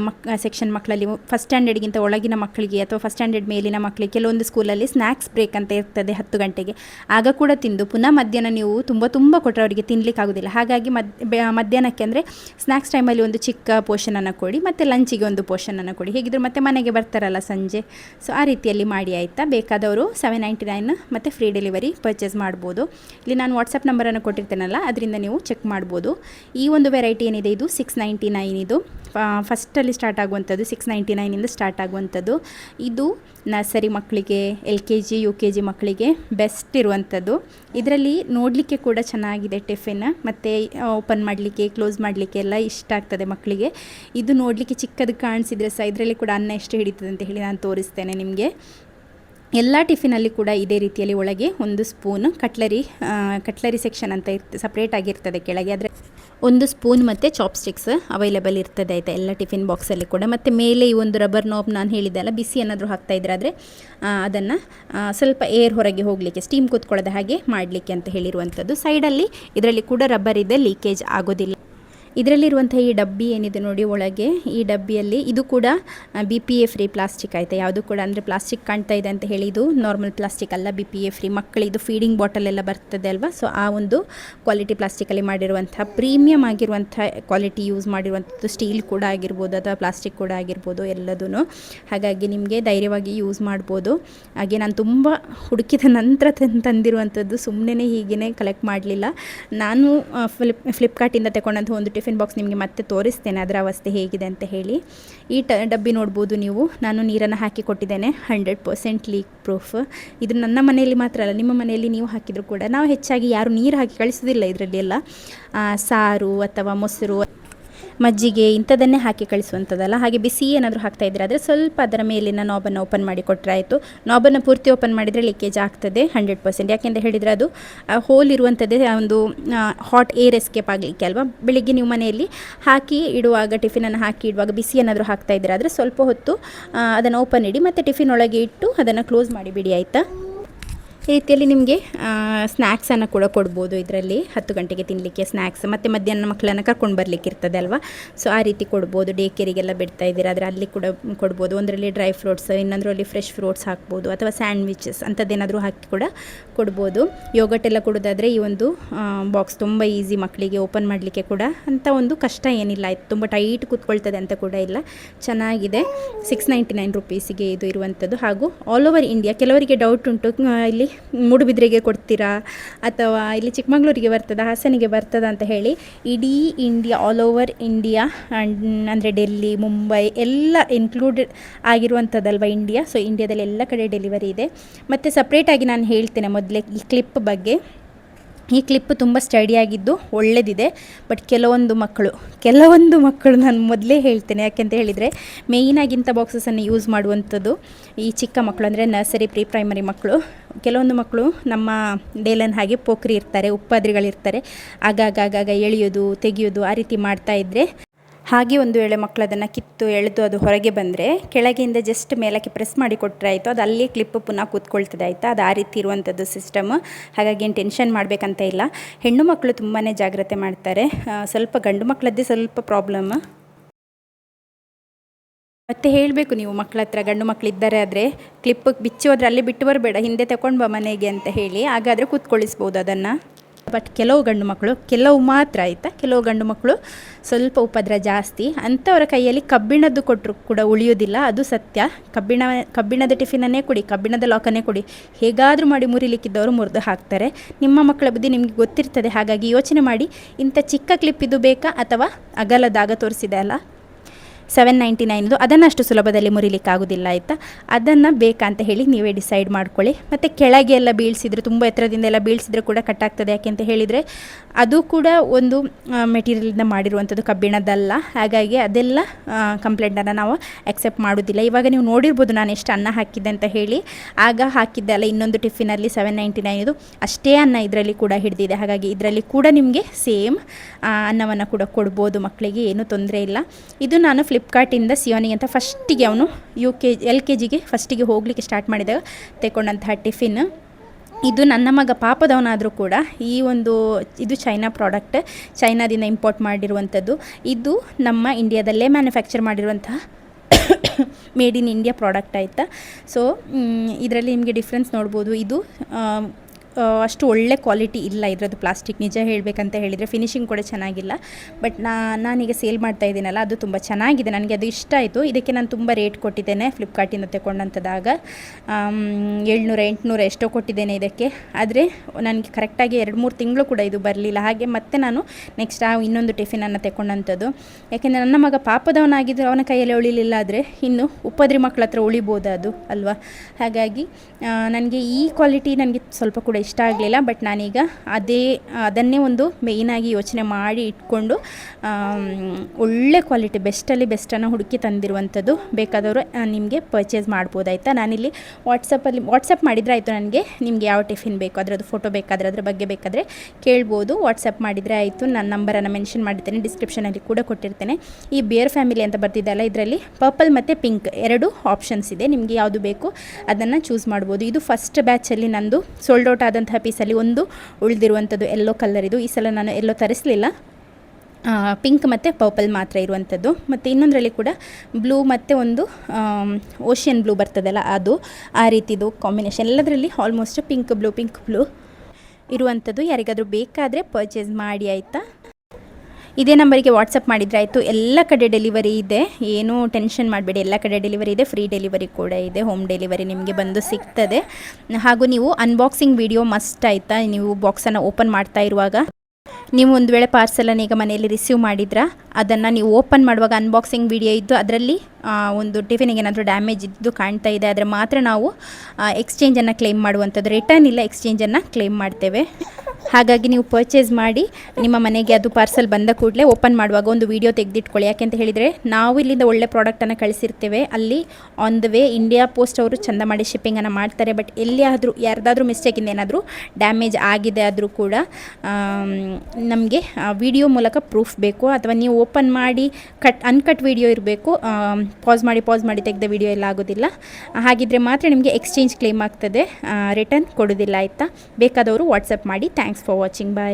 Speaker 1: ಮಕ್, ಸೆಕ್ಷನ್ ಮಕ್ಕಳಲ್ಲಿ, ಫಸ್ಟ್ ಸ್ಟ್ಯಾಂಡರ್ಡ್ಗಿಂತ ಒಳಗಿನ ಮಕ್ಕಳಿಗೆ ಅಥವಾ ಫಸ್ಟ್ ಸ್ಟ್ಯಾಂಡರ್ಡ್ ಮೇಲಿನ ಮಕ್ಕಳಿಗೆ ಕೆಲವೊಂದು ಸ್ಕೂಲಲ್ಲಿ ಸ್ನ್ಯಾಕ್ಸ್ ಬ್ರೇಕ್ ಅಂತ ಇರ್ತದೆ ಹತ್ತು ಗಂಟೆಗೆ. ಆಗ ಕೂಡ ತಿಂದು, ಪುನಃ ಮಧ್ಯಾಹ್ನ ನೀವು ತುಂಬ ತುಂಬ ಕೊಟ್ಟರೆ ಅವರಿಗೆ ತಿನ್ನಲಿಕ್ಕೆ ಆಗೋದಿಲ್ಲ. ಹಾಗಾಗಿ ಮದ್ ಮಧ್ಯಾಹ್ನಕ್ಕೆ ಅಂದರೆ ಸ್ನ್ಯಾಕ್ಸ್ ಟೈಮಲ್ಲಿ ಒಂದು ಚಿಕ್ಕ ಪೋಷನನ್ನು ಕೊಡಿ, ಮತ್ತು ಲಂಚಿಗೆ ಒಂದು ಪೋಷನನ್ನು ಕೊಡಿ. ಹೇಗಿದ್ರು ಮತ್ತೆ ಮನೆಗೆ ಬರ್ತಾರಲ್ಲ ಸಂಜೆ. ಸೊ ಆ ರೀತಿಯಲ್ಲಿ ಮಾಡಿ ಆಯಿತಾ? ಬೇಕಾದವರು ಸೆವೆನ್ ನೈಂಟಿ ನೈನ್ ಮತ್ತು ಫ್ರೀ ಡೆಲಿವರಿ ಪರ್ಚೇಸ್ ಮಾಡ್ಬೋದು. ಇಲ್ಲಿ ನಾನು ವಾಟ್ಸಪ್ ನಂಬರನ್ನು ಕೊಟ್ಟಿರ್ತೇನಲ್ಲ, ಅದರಿಂದ ನೀವು ಚೆಕ್ ಮಾಡ್ಬೋದು. ಈ ಒಂದು ವೆರೈಟಿ ಏನಿದೆ, ಇದು ಸಿಕ್ಸ್ ನೈಂಟಿ ನೈನ್ ಇದು ಫಸ್ಟಲ್ಲಿ ಸ್ಟಾರ್ಟ್ ಆಗುವಂಥದ್ದು ಸಿಕ್ಸ್ ನೈಂಟಿ ನೈನಿಂದ ಸ್ಟಾರ್ಟ್ ಆಗುವಂಥದ್ದು. ಇದು ನರ್ಸರಿ ಮಕ್ಕಳಿಗೆ L K G U K G ಮಕ್ಕಳಿಗೆ ಬೆಸ್ಟ್ ಇರುವಂಥದ್ದು. ಇದರಲ್ಲಿ ನೋಡಲಿಕ್ಕೆ ಕೂಡ ಚೆನ್ನಾಗಿದೆ ಟಿಫಿನ್ ಮತ್ತು ಓಪನ್ ಮಾಡಲಿಕ್ಕೆ ಕ್ಲೋಸ್ ಮಾಡಲಿಕ್ಕೆ ಎಲ್ಲ ಇಷ್ಟ ಆಗ್ತದೆ ಮಕ್ಕಳಿಗೆ. ಇದು ನೋಡಲಿಕ್ಕೆ ಚಿಕ್ಕದು ಕಾಣಿಸಿದ್ರೆ ಸಹ ಇದರಲ್ಲಿ ಕೂಡ ಅನ್ನ ಎಷ್ಟು ಹಿಡಿತದೆ ಅಂತ ಹೇಳಿ ನಾನು ತೋರಿಸ್ತೇನೆ ನಿಮಗೆ. ಎಲ್ಲ ಟಿಫಿನಲ್ಲಿ ಕೂಡ ಇದೇ ರೀತಿಯಲ್ಲಿ ಒಳಗೆ ಒಂದು ಸ್ಪೂನ್ ಕಟ್ಲರಿ ಕಟ್ಲರಿ ಸೆಕ್ಷನ್ ಅಂತ ಇರ್ತದೆ ಸಪ್ರೇಟ್ ಆಗಿರ್ತದೆ ಕೆಳಗೆ. ಆದರೆ ಒಂದು ಸ್ಪೂನ್ ಮತ್ತು ಚಾಪ್ಸ್ಟಿಕ್ಸ್ ಅವೈಲೇಬಲ್ ಇರ್ತದೆ ಆಯಿತಾ ಎಲ್ಲ ಟಿಫಿನ್ ಬಾಕ್ಸಲ್ಲಿ ಕೂಡ. ಮತ್ತು ಮೇಲೆ ಈ ಒಂದು ರಬ್ಬರ್ ನೋಬ್ ನಾನು ಹೇಳಿದೆ ಅಲ್ಲ, ಬಿಸಿ ಏನಾದರೂ ಹಾಕ್ತಾ ಆದರೆ ಅದನ್ನು ಸ್ವಲ್ಪ ಏರ್ ಹೊರಗೆ ಹೋಗಲಿಕ್ಕೆ ಸ್ಟೀಮ್ ಕೂತ್ಕೊಳ್ಳೋದ ಹಾಗೆ ಮಾಡಲಿಕ್ಕೆ ಅಂತ ಹೇಳಿರುವಂಥದ್ದು ಸೈಡಲ್ಲಿ ಇದರಲ್ಲಿ ಕೂಡ ರಬ್ಬರ್ ಇದೆ ಲೀಕೇಜ್ ಆಗೋದಿಲ್ಲ. ಇದರಲ್ಲಿರುವಂಥ ಈ ಡಬ್ಬಿ ಏನಿದೆ ನೋಡಿ ಒಳಗೆ, ಈ ಡಬ್ಬಿಯಲ್ಲಿ ಇದು ಕೂಡ B P A free plastic ಆಯಿತಾ ಯಾವುದು ಕೂಡ ಅಂದರೆ ಪ್ಲಾಸ್ಟಿಕ್ ಕಾಣ್ತಾ ಇದೆ ಅಂತ ಹೇಳಿದು ನಾರ್ಮಲ್ ಪ್ಲಾಸ್ಟಿಕ್ ಅಲ್ಲ ಬಿ ಪಿ ಎ ಫ್ರೀ ಮಕ್ಕಳಿದು ಫೀಡಿಂಗ್ ಬಾಟಲ್ ಎಲ್ಲ ಬರ್ತದೆ ಅಲ್ವಾ? ಸೊ ಆ ಒಂದು ಕ್ವಾಲಿಟಿ ಪ್ಲಾಸ್ಟಿಕಲ್ಲಿ ಮಾಡಿರುವಂಥ ಪ್ರೀಮಿಯಮ್ ಆಗಿರುವಂಥ ಕ್ವಾಲಿಟಿ ಯೂಸ್ ಮಾಡಿರುವಂಥದ್ದು ಸ್ಟೀಲ್ ಕೂಡ ಆಗಿರ್ಬೋದು ಅಥವಾ ಪ್ಲಾಸ್ಟಿಕ್ ಕೂಡ ಆಗಿರ್ಬೋದು ಎಲ್ಲದೂ ಹಾಗಾಗಿ ನಿಮಗೆ ಧೈರ್ಯವಾಗಿ ಯೂಸ್ ಮಾಡ್ಬೋದು. ಹಾಗೆ ನಾನು ತುಂಬ ಹುಡುಕಿದ ನಂತರ ತಂದಿರುವಂಥದ್ದು ಸುಮ್ಮನೆ ಹೀಗೇ ಕಲೆಕ್ಟ್ ಮಾಡಲಿಲ್ಲ. ನಾನು ಫ್ಲಿಪ್ ಫ್ಲಿಪ್ಕಾರ್ಟಿಂದ ತಗೊಂಡಂಥ ಒಂದು ಟಿಫಿನ್ ಬಾಕ್ಸ್ ನಿಮಗೆ ಮತ್ತೆ ತೋರಿಸ್ತೇನೆ, ಅದರ ಅವಸ್ಥೆ ಹೇಗಿದೆ ಅಂತ ಹೇಳಿ. ಈ ಟ, ಡಬ್ಬಿ ನೋಡ್ಬೋದು ನೀವು. ನಾನು ನೀರನ್ನು ಹಾಕಿ ಕೊಟ್ಟಿದ್ದೇನೆ ಹಂಡ್ರೆಡ್ ಪರ್ಸೆಂಟ್ ಲೀಕ್ ಪ್ರೂಫ್ ಇದು ನನ್ನ ಮನೆಯಲ್ಲಿ ಮಾತ್ರ ಅಲ್ಲ, ನಿಮ್ಮ ಮನೆಯಲ್ಲಿ ನೀವು ಹಾಕಿದರೂ ಕೂಡ. ನಾವು ಹೆಚ್ಚಾಗಿ ಯಾರು ನೀರು ಹಾಕಿ ಕಳಿಸೋದಿಲ್ಲ ಇದರಲ್ಲಿ ಎಲ್ಲ. ಸಾರು ಅಥವಾ ಮೊಸರು ಮಜ್ಜಿಗೆ ಇಂಥದ್ದನ್ನೇ ಹಾಕಿ ಕಳಿಸುವಂಥದ್ದಲ್ಲ. ಹಾಗೆ ಬಿಸಿ ಏನಾದರೂ ಹಾಕ್ತಾ ಇದ್ರೆ ಆದರೆ ಸ್ವಲ್ಪ ಅದರ ಮೇಲಿನ ನಾಬನ್ನು ಓಪನ್ ಮಾಡಿ ಕೊಟ್ಟರೆ ಆಯಿತು ನಾಬನ್ನು ಪೂರ್ತಿ ಓಪನ್ ಮಾಡಿದರೆ ಲೀಕೇಜ್ ಆಗ್ತದೆ ಹಂಡ್ರೆಡ್ ಪರ್ಸೆಂಟ್ ಯಾಕೆಂದರೆ ಹೇಳಿದರೆ ಅದು ಹೋಲ್ ಇರುವಂಥದ್ದೇ ಒಂದು ಹಾಟ್ ಏರ್ ಎಸ್ಕೇಪ್ ಆಗಲಿಕ್ಕೆ ಅಲ್ವಾ? ಬೆಳಿಗ್ಗೆ ನೀವು ಮನೆಯಲ್ಲಿ ಹಾಕಿ ಇಡುವಾಗ ಟಿಫಿನನ್ನು ಹಾಕಿ ಇಡುವಾಗ ಬಿಸಿ ಏನಾದರೂ ಹಾಕ್ತಾ ಇದ್ದೀರಾ ಆದರೆ ಸ್ವಲ್ಪ ಹೊತ್ತು ಅದನ್ನು ಓಪನ್ ಇಡಿ ಮತ್ತು ಟಿಫಿನ್ ಒಳಗೆ ಇಟ್ಟು ಅದನ್ನು ಕ್ಲೋಸ್ ಮಾಡಿಬಿಡಿ ಆಯಿತಾ? ಈ ರೀತಿಯಲ್ಲಿ ನಿಮಗೆ ಸ್ನ್ಯಾಕ್ಸನ್ನು ಕೂಡ ಕೊಡ್ಬೋದು ಇದರಲ್ಲಿ. ಹತ್ತು ಗಂಟೆಗೆ ತಿನ್ನಲಿಕ್ಕೆ ಸ್ನ್ಯಾಕ್ಸ್ ಮತ್ತು ಮಧ್ಯಾಹ್ನ ಮಕ್ಕಳನ್ನು ಕರ್ಕೊಂಡು ಬರಲಿಕ್ಕೆ ಇರ್ತದೆ ಅಲ್ವಾ? ಸೊ ಆ ರೀತಿ ಕೊಡ್ಬೋದು. ಡೇ ಕೇರಿಗೆಲ್ಲ ಬಿಡ್ತಾ ಇದ್ದೀರಾ, ಆದರೆ ಅಲ್ಲಿ ಕೂಡ ಕೊಡ್ಬೋದು. ಒಂದರಲ್ಲಿ ಡ್ರೈ ಫ್ರೂಟ್ಸ್ ಇನ್ನೊಂದರಲ್ಲಿ ಫ್ರೆಶ್ ಫ್ರೂಟ್ಸ್ ಹಾಕ್ಬೋದು, ಅಥವಾ ಸ್ಯಾಂಡ್ವಿಚಸ್ ಅಂಥದ್ದೇನಾದರೂ ಹಾಕಿ ಕೂಡ ಕೊಡ್ಬೋದು. ಯೋಗಟ್ ಎಲ್ಲ ಕೊಡೋದಾದರೆ ಈ ಒಂದು ಬಾಕ್ಸ್ ತುಂಬ ಈಸಿ ಮಕ್ಕಳಿಗೆ ಓಪನ್ ಮಾಡಲಿಕ್ಕೆ ಕೂಡ ಅಂತ ಒಂದು ಕಷ್ಟ ಏನಿಲ್ಲ. ಆಯ್ತು, ತುಂಬ ಟೈಟ್ ಕೂತ್ಕೊಳ್ತದೆ ಅಂತ ಕೂಡ ಇಲ್ಲ. ಚೆನ್ನಾಗಿದೆ. ಸಿಕ್ಸ್ ನೈಂಟಿ ನೈನ್ ರುಪೀಸಿಗೆ ಇದು ಇರುವಂಥದ್ದು. ಹಾಗೂ ಆಲ್ ಓವರ್ ಇಂಡಿಯಾ ಕೆಲವರಿಗೆ ಡೌಟ್ ಉಂಟು ಇಲ್ಲಿ ಮೂಡುಬಿದ್ರೆಗೆ ಕೊಡ್ತೀರಾ? ಅಥವಾ ಇಲ್ಲಿ ಚಿಕ್ಕಮಗಳೂರಿಗೆ ಬರ್ತದ, ಹಾಸನಿಗೆ ಬರ್ತದ ಅಂತ ಹೇಳಿ ಇಡೀ ಇಂಡಿಯಾ ಆಲ್ ಓವರ್ ಇಂಡಿಯಾ ಅಂದರೆ ಡೆಲ್ಲಿ, ಮುಂಬೈ ಎಲ್ಲ ಇನ್ಕ್ಲೂಡೆಡ್ ಆಗಿರುವಂಥದ್ದಲ್ವ ಇಂಡಿಯಾ? ಸೊ ಇಂಡಿಯಾದಲ್ಲಿ ಎಲ್ಲ ಕಡೆ ಡೆಲಿವರಿ ಇದೆ. ಮತ್ತು ಸಪ್ರೇಟಾಗಿ ನಾನು ಹೇಳ್ತೇನೆ ಮೊದಲೇ ಈ ಕ್ಲಿಪ್ ಬಗ್ಗೆ. ಈ ಕ್ಲಿಪ್ ತುಂಬ ಸ್ಟಡಿಯಾಗಿದ್ದು ಒಳ್ಳೆಯದಿದೆ ಬಟ್ ಕೆಲವೊಂದು ಮಕ್ಕಳು ಕೆಲವೊಂದು ಮಕ್ಕಳು ನಾನು ಮೊದಲೇ ಹೇಳ್ತೇನೆ. ಯಾಕೆಂತ ಹೇಳಿದರೆ ಮೇಯ್ನಾಗಿ ಇಂಥ ಬಾಕ್ಸಸನ್ನು ಯೂಸ್ ಮಾಡುವಂಥದ್ದು ಈ ಚಿಕ್ಕ ಮಕ್ಕಳು, ಅಂದರೆ ನರ್ಸರಿ ಪ್ರೀ ಪ್ರೈಮರಿ ಮಕ್ಕಳು. ಕೆಲವೊಂದು ಮಕ್ಕಳು ನಮ್ಮ ಡೇಲನ್ ಹಾಗೆ ಪೋಖ್ರಿ ಇರ್ತಾರೆ, ಉಪ್ಪಾದ್ರಿಗಳಿರ್ತಾರೆ. ಆಗಾಗ ಆಗಾಗ ಎಳೆಯೋದು, ತೆಗೆಯೋದು ಆ ರೀತಿ ಮಾಡ್ತಾ ಇದ್ದರೆ ಹಾಗೆ ಒಂದು ವೇಳೆ ಮಕ್ಕಳು ಅದನ್ನು ಕಿತ್ತು ಎಳೆದು ಅದು ಹೊರಗೆ ಬಂದರೆ ಕೆಳಗಿಂದ ಜಸ್ಟ್ ಮೇಲಕ್ಕೆ ಪ್ರೆಸ್ ಮಾಡಿ ಕೊಟ್ಟರೆ ಆಯಿತು. ಅದು ಅಲ್ಲಿ ಕ್ಲಿಪ್ ಪುನಃ ಕೂತ್ಕೊಳ್ತದೆ ಆಯಿತಾ? ಅದು ಆ ರೀತಿ ಇರುವಂಥದ್ದು ಸಿಸ್ಟಮ್ ಹಾಗಾಗಿ ಏನು ಟೆನ್ಷನ್ ಮಾಡಬೇಕಂತ ಇಲ್ಲ. ಹೆಣ್ಣು ಮಕ್ಕಳು ತುಂಬಾ ಜಾಗ್ರತೆ ಮಾಡ್ತಾರೆ. ಸ್ವಲ್ಪ ಗಂಡು ಮಕ್ಕಳದ್ದೇ ಸ್ವಲ್ಪ ಪ್ರಾಬ್ಲಮ್ ಮತ್ತೆ ಹೇಳಬೇಕು ನೀವು ಮಕ್ಕಳ ಹತ್ರ, ಗಂಡು ಮಕ್ಕಳು ಇದ್ದಾರೆ ಆದರೆ ಕ್ಲಿಪ್ಪಿಗೆ ಬಿಚ್ಚಿ ಹೋದ್ರೆ ಅಲ್ಲಿ ಬಿಟ್ಟು ಬರಬೇಡ, ಹಿಂದೆ ತಗೊಂಡು ಬಾ ಮನೆಗೆ ಅಂತ ಹೇಳಿ. ಹಾಗಾದರೆ ಕೂತ್ಕೊಳ್ಳಿಸ್ಬೋದು ಅದನ್ನು. ಬಟ್ ಕೆಲವು ಗಂಡು ಮಕ್ಕಳು, ಕೆಲವು ಮಾತ್ರ ಆಯಿತಾ? ಕೆಲವು ಗಂಡು ಮಕ್ಕಳು ಸ್ವಲ್ಪ ಉಪದ್ರ ಜಾಸ್ತಿ. ಅಂಥವರ ಕೈಯಲ್ಲಿ ಕಬ್ಬಿಣದ್ದು ಕೊಟ್ಟರು ಕೂಡ ಉಳಿಯೋದಿಲ್ಲ ಅದು ಸತ್ಯ. ಕಬ್ಬಿಣ, ಕಬ್ಬಿಣದ ಟಿಫಿನನ್ನೇ ಕೊಡಿ, ಕಬ್ಬಿಣದ ಲಾಕನ್ನೇ ಕೊಡಿ. ಹೇಗಾದರೂ ಮಾಡಿ ಮುರಿಲಿಕ್ಕಿದ್ದವರು ಮುರಿದು ಹಾಕ್ತಾರೆ. ನಿಮ್ಮ ಮಕ್ಕಳ ಬುದ್ಧಿ ನಿಮಗೆ ಗೊತ್ತಿರ್ತದೆ. ಹಾಗಾಗಿ ಯೋಚನೆ ಮಾಡಿ. ಇಂಥ ಚಿಕ್ಕ ಕ್ಲಿಪ್ ಇದು ಬೇಕಾ ಅಥವಾ ಅಗಲದಾಗ ತೋರಿಸಿದೆ ಅಲ್ಲ? ಸೆವೆನ್ ನೈಂಟಿ ನೈನ್ದು ಅದನ್ನು ಅಷ್ಟು ಸುಲಭದಲ್ಲಿ ಮುರಿಲಿಕ್ಕಾಗೋದಿಲ್ಲ ಆಯಿತಾ? ಅದನ್ನು ಬೇಕಂತ ಹೇಳಿ ನೀವೇ ಡಿಸೈಡ್ ಮಾಡ್ಕೊಳ್ಳಿ. ಮತ್ತು ಕೆಳಗೆ ಎಲ್ಲ ಬೀಳ್ಸಿದ್ರೆ, ತುಂಬ ಎತ್ತರದಿಂದ ಎಲ್ಲ ಬೀಳ್ಸಿದ್ರೆ ಕೂಡ ಕಟ್ಟಾಗ್ತದೆ ಯಾಕೆ ಅಂತ ಹೇಳಿದರೆ, ಅದು ಕೂಡ ಒಂದು ಮೆಟೀರಿಯಲಿಂದ ಮಾಡಿರುವಂಥದ್ದು ಕಬ್ಬಿಣದಲ್ಲ. ಹಾಗಾಗಿ ಅದೆಲ್ಲ ಕಂಪ್ಲೇಂಟನ್ನು ನಾವು ಅಕ್ಸೆಪ್ಟ್ ಮಾಡೋದಿಲ್ಲ. ಇವಾಗ ನೀವು ನೋಡಿರ್ಬೋದು ನಾನು ಎಷ್ಟು ಅನ್ನ ಹಾಕಿದ್ದೆ ಅಂತ ಹೇಳಿ. ಆಗ ಹಾಕಿದ್ದೆ ಅಲ್ಲ, ಇನ್ನೊಂದು ಟಿಫಿನಲ್ಲಿ ಸೆವೆನ್ ನೈಂಟಿ ನೈನ್ ಇದು ಅಷ್ಟೇ ಅನ್ನ ಇದರಲ್ಲಿ ಕೂಡ ಹಿಡಿದಿದೆ. ಹಾಗಾಗಿ ಇದರಲ್ಲಿ ಕೂಡ ನಿಮಗೆ ಸೇಮ್ ಅನ್ನವನ್ನು ಕೂಡ ಕೊಡ್ಬೋದು ಮಕ್ಕಳಿಗೆ, ಏನೂ ತೊಂದರೆ ಇಲ್ಲ. ಇದು ನಾನು ಫ್ಲಿಪ್ಕಾರ್ಟಿಂದ ಸಿಯೋನಿ ಅಂತ ಫಸ್ಟಿಗೆ ಅವನು ಯು ಕೆ ಎಲ್ ಕೆ ಜಿಗೆ ಫಸ್ಟಿಗೆ ಹೋಗಲಿಕ್ಕೆ ಸ್ಟಾರ್ಟ್ ಮಾಡಿದಾಗ ತೆಗೊಂಡಂತಹ ಟಿಫಿನ್ ಇದು ನನ್ನ ಮಗ ಪಾಪದವನಾದರೂ ಕೂಡ ಈ ಒಂದು, ಇದು ಚೈನಾ ಪ್ರಾಡಕ್ಟ್ ಚೈನಾದಿಂದ ಇಂಪೋರ್ಟ್ ಮಾಡಿರುವಂಥದ್ದು. ಇದು ನಮ್ಮ ಇಂಡಿಯಾದಲ್ಲೇ ಮ್ಯಾನುಫ್ಯಾಕ್ಚರ್ ಮಾಡಿರುವಂತಹ ಮೇಡ್ ಇನ್ ಇಂಡಿಯಾ ಪ್ರಾಡಕ್ಟ್ ಆಯಿತಾ. ಸೊ ಇದರಲ್ಲಿ ನಿಮಗೆ ಡಿಫ್ರೆನ್ಸ್ ನೋಡ್ಬೋದು. ಇದು ಅಷ್ಟು ಒಳ್ಳೆ ಕ್ವಾಲಿಟಿ ಇಲ್ಲ ಇದರದ್ದು ಪ್ಲಾಸ್ಟಿಕ್. ನಿಜ ಹೇಳಬೇಕಂತ ಹೇಳಿದರೆ ಫಿನಿಶಿಂಗ್ ಕೂಡ ಚೆನ್ನಾಗಿಲ್ಲ. ಬಟ್ ನಾ, ನಾನೀಗ ಸೇಲ್ ಮಾಡ್ತಾ ಇದ್ದೀನಲ್ಲ, ಅದು ತುಂಬ ಚೆನ್ನಾಗಿದೆ. ನನಗೆ ಅದು ಇಷ್ಟ ಆಯಿತು. ಇದಕ್ಕೆ ನಾನು ತುಂಬ ರೇಟ್ ಕೊಟ್ಟಿದ್ದೇನೆ, ಫ್ಲಿಪ್ಕಾರ್ಟಿಂದ ತಗೊಂಡಂಥದ್ದಾಗ. ಏಳ್ನೂರ, ಎಂಟುನೂರ ಎಷ್ಟೋ ಕೊಟ್ಟಿದ್ದೇನೆ ಇದಕ್ಕೆ. ಆದರೆ ನನಗೆ ಕರೆಕ್ಟಾಗಿ ಎರಡು ಮೂರು ತಿಂಗಳು ಕೂಡ ಇದು ಬರಲಿಲ್ಲ. ಹಾಗೆ ಮತ್ತೆ ನಾನು ನೆಕ್ಸ್ಟ್ ಆ ಇನ್ನೊಂದು ಟಿಫಿನನ್ನು ತಗೊಂಡಂಥದ್ದು. ಯಾಕೆಂದರೆ ನನ್ನ ಮಗ ಪಾಪದವನಾಗಿದ್ದು ಅವನ ಕೈಯಲ್ಲಿ ಉಳಿಲಿಲ್ಲ ಆದರೆ ಇನ್ನು ಉಪದ್ರಿ ಮಕ್ಕಳ ಹತ್ರ ಉಳಿಬೋದು ಅದು ಅಲ್ವಾ? ಹಾಗಾಗಿ ನನಗೆ ಈ ಕ್ವಾಲಿಟಿ ನನಗೆ ಸ್ವಲ್ಪ ಕೂಡ ಇಷ್ಟ ಆಗಲಿಲ್ಲ ಬಟ್ ನಾನೀಗ ಅದೇ, ಅದನ್ನೇ ಒಂದು ಮೇಯ್ನಾಗಿ ಯೋಚನೆ ಮಾಡಿ ಇಟ್ಕೊಂಡು ಒಳ್ಳೆ ಕ್ವಾಲಿಟಿ ಬೆಸ್ಟಲ್ಲಿ ಬೆಸ್ಟನ್ನು ಹುಡುಕಿ ತಂದಿರುವಂಥದ್ದು ಬೇಕಾದವರು ನಿಮಗೆ ಪರ್ಚೇಸ್ ಮಾಡ್ಬೋದಾಯ್ತಾ? ನಾನಿಲ್ಲಿ ವಾಟ್ಸಪ್ಪಲ್ಲಿ ವಾಟ್ಸಪ್ ಮಾಡಿದರೆ ಆಯಿತು ನನಗೆ, ನಿಮಗೆ ಯಾವ ಟಿಫಿನ್ ಬೇಕು, ಅದರದ್ದು ಫೋಟೋ ಬೇಕಾದರೆ, ಅದ್ರ ಬಗ್ಗೆ ಬೇಕಾದರೆ ಕೇಳ್ಬೋದು. ವಾಟ್ಸಪ್ ಮಾಡಿದರೆ ಆಯಿತು ನನ್ನ ನಂಬರನ್ನು ಮೆನ್ಷನ್ ಮಾಡಿರ್ತೇನೆ ಡಿಸ್ಕ್ರಿಪ್ಷನಲ್ಲಿ ಕೂಡ ಕೊಟ್ಟಿರ್ತೇನೆ. ಈ ಬಿಯರ್ ಫ್ಯಾಮಿಲಿ ಅಂತ ಬರ್ತಿದ್ದಲ್ಲ ಇದರಲ್ಲಿ ಪರ್ಪಲ್ ಮತ್ತು ಪಿಂಕ್ ಎರಡು ಆಪ್ಷನ್ಸ್ ಇದೆ. ನಿಮಗೆ ಯಾವುದು ಬೇಕು ಅದನ್ನು ಚೂಸ್ ಮಾಡ್ಬೋದು. ಇದು ಫಸ್ಟ್ ಬ್ಯಾಚಲ್ಲಿ ನಂದು ಸೋಲ್ಡ್ ಔಟ್ ಆದಂತಹ ಪೀಸಲ್ಲಿ ಒಂದು ಉಳಿದಿರುವಂಥದ್ದು ಎಲ್ಲೋ ಕಲರ್ ಇದು. ಈ ಸಲ ನಾನು ಎಲ್ಲೋ ತರಿಸಲಿಲ್ಲ. ಪಿಂಕ್ ಮತ್ತು ಪರ್ಪಲ್ ಮಾತ್ರ ಇರುವಂಥದ್ದು. ಮತ್ತು ಇನ್ನೊಂದರಲ್ಲಿ ಕೂಡ ಬ್ಲೂ ಮತ್ತು ಒಂದು ಓಷಿಯನ್ ಬ್ಲೂ ಬರ್ತದಲ್ಲ ಅದು. ಆ ರೀತಿದು combination ಎಲ್ಲದರಲ್ಲಿ almost pink blue pink blue ಇರುವಂಥದ್ದು. ಯಾರಿಗಾದರೂ ಬೇಕಾದರೆ ಪರ್ಚೇಸ್ ಮಾಡಿ, ಆಯಿತಾ? ಇದೇ ನಂಬರಿಗೆ ವಾಟ್ಸಪ್ ಮಾಡಿದ್ರೆ ಆಯಿತು. ಎಲ್ಲ ಕಡೆ ಡೆಲಿವರಿ ಇದೆ. ಏನೂ ಟೆನ್ಷನ್ ಮಾಡಬೇಡಿ. ಎಲ್ಲ ಕಡೆ ಡೆಲಿವರಿ ಇದೆ. ಫ್ರೀ ಡೆಲಿವರಿ ಕೂಡ ಇದೆ. ಹೋಮ್ ಡೆಲಿವರಿ ನಿಮಗೆ ಬಂದು ಸಿಗ್ತದೆ. ಹಾಗೂ ನೀವು ಅನ್ಬಾಕ್ಸಿಂಗ್ ವಿಡಿಯೋ ಮಸ್ಟ್ ಆಯಿತಾ? ನೀವು ಬಾಕ್ಸನ್ನು ಓಪನ್ ಮಾಡ್ತಾ ಇರುವಾಗ? ನೀವು ಒಂದು ವೇಳೆ ಪಾರ್ಸಲನ್ನು ಈಗ ಮನೆಯಲ್ಲಿ ರಿಸೀವ್ ಮಾಡಿದ್ರೆ, ಅದನ್ನು ನೀವು ಓಪನ್ ಮಾಡುವಾಗ ಅನ್ಬಾಕ್ಸಿಂಗ್ ವಿಡಿಯೋ ಇದ್ದು ಅದರಲ್ಲಿ ಒಂದು ಟಿಫಿನಿಗೆ ಏನಾದರೂ ಡ್ಯಾಮೇಜ್ ಇದ್ದು ಕಾಣ್ತಾ ಇದೆ, ಆದರೆ ಮಾತ್ರ ನಾವು ಎಕ್ಸ್ಚೇಂಜನ್ನು ಕ್ಲೇಮ್ ಮಾಡುವಂಥದ್ದು ರಿಟರ್ನ್ ಇಲ್ಲ ಎಕ್ಸ್ಚೇಂಜನ್ನು ಕ್ಲೇಮ್ ಮಾಡ್ತೇವೆ. ಹಾಗಾಗಿ ನೀವು ಪರ್ಚೇಸ್ ಮಾಡಿ, ನಿಮ್ಮ ಮನೆಗೆ ಅದು ಪಾರ್ಸಲ್ ಬಂದ ಕೂಡಲೇ ಓಪನ್ ಮಾಡುವಾಗ ಒಂದು ವೀಡಿಯೋ ತೆಗೆದಿಟ್ಕೊಳ್ಳಿ. ಯಾಕೆಂತ ಹೇಳಿದರೆ, ನಾವು ಇಲ್ಲಿಂದ ಒಳ್ಳೆ ಪ್ರಾಡಕ್ಟನ್ನು ಕಳಿಸಿರ್ತೇವೆ, ಅಲ್ಲಿ on the way India post ಅವರು ಚಂದ ಮಾಡಿ ಶಿಪ್ಪಿಂಗನ್ನು ಮಾಡ್ತಾರೆ ಬಟ್ ಎಲ್ಲಿಯಾದರೂ, ಯಾರ್ದಾದ್ರೂ ಮಿಸ್ಟೇಕಿಂದ ಏನಾದರೂ ಡ್ಯಾಮೇಜ್ ಆಗಿದೆ ಆದರೂ ಕೂಡ ನಮಗೆ ವಿಡಿಯೋ ಮೂಲಕ ಪ್ರೂಫ್ ಬೇಕು. ಅಥವಾ ನೀವು ಓಪನ್ ಮಾಡಿ ಕಟ್ ಅನ್ಕಟ್ ವಿಡಿಯೋ ಇರಬೇಕು. ಪಾಸ್ ಮಾಡಿ ಪಾಸ್ ಮಾಡಿ ತೆಗೆದ ವಿಡಿಯೋ ಎಲ್ಲ ಆಗೋದಿಲ್ಲ. ಹಾಗಿದ್ರೆ ಮಾತ್ರ ನಿಮಗೆ ಎಕ್ಸ್ಚೇಂಜ್ ಕ್ಲೇಮ್ ಆಗ್ತದೆ. ರಿಟರ್ನ್ ಕೊಡೋದಿಲ್ಲ, ಆಯಿತಾ? ಬೇಕಾದವರು ವಾಟ್ಸಪ್ ಮಾಡಿ. Thanks for watching bye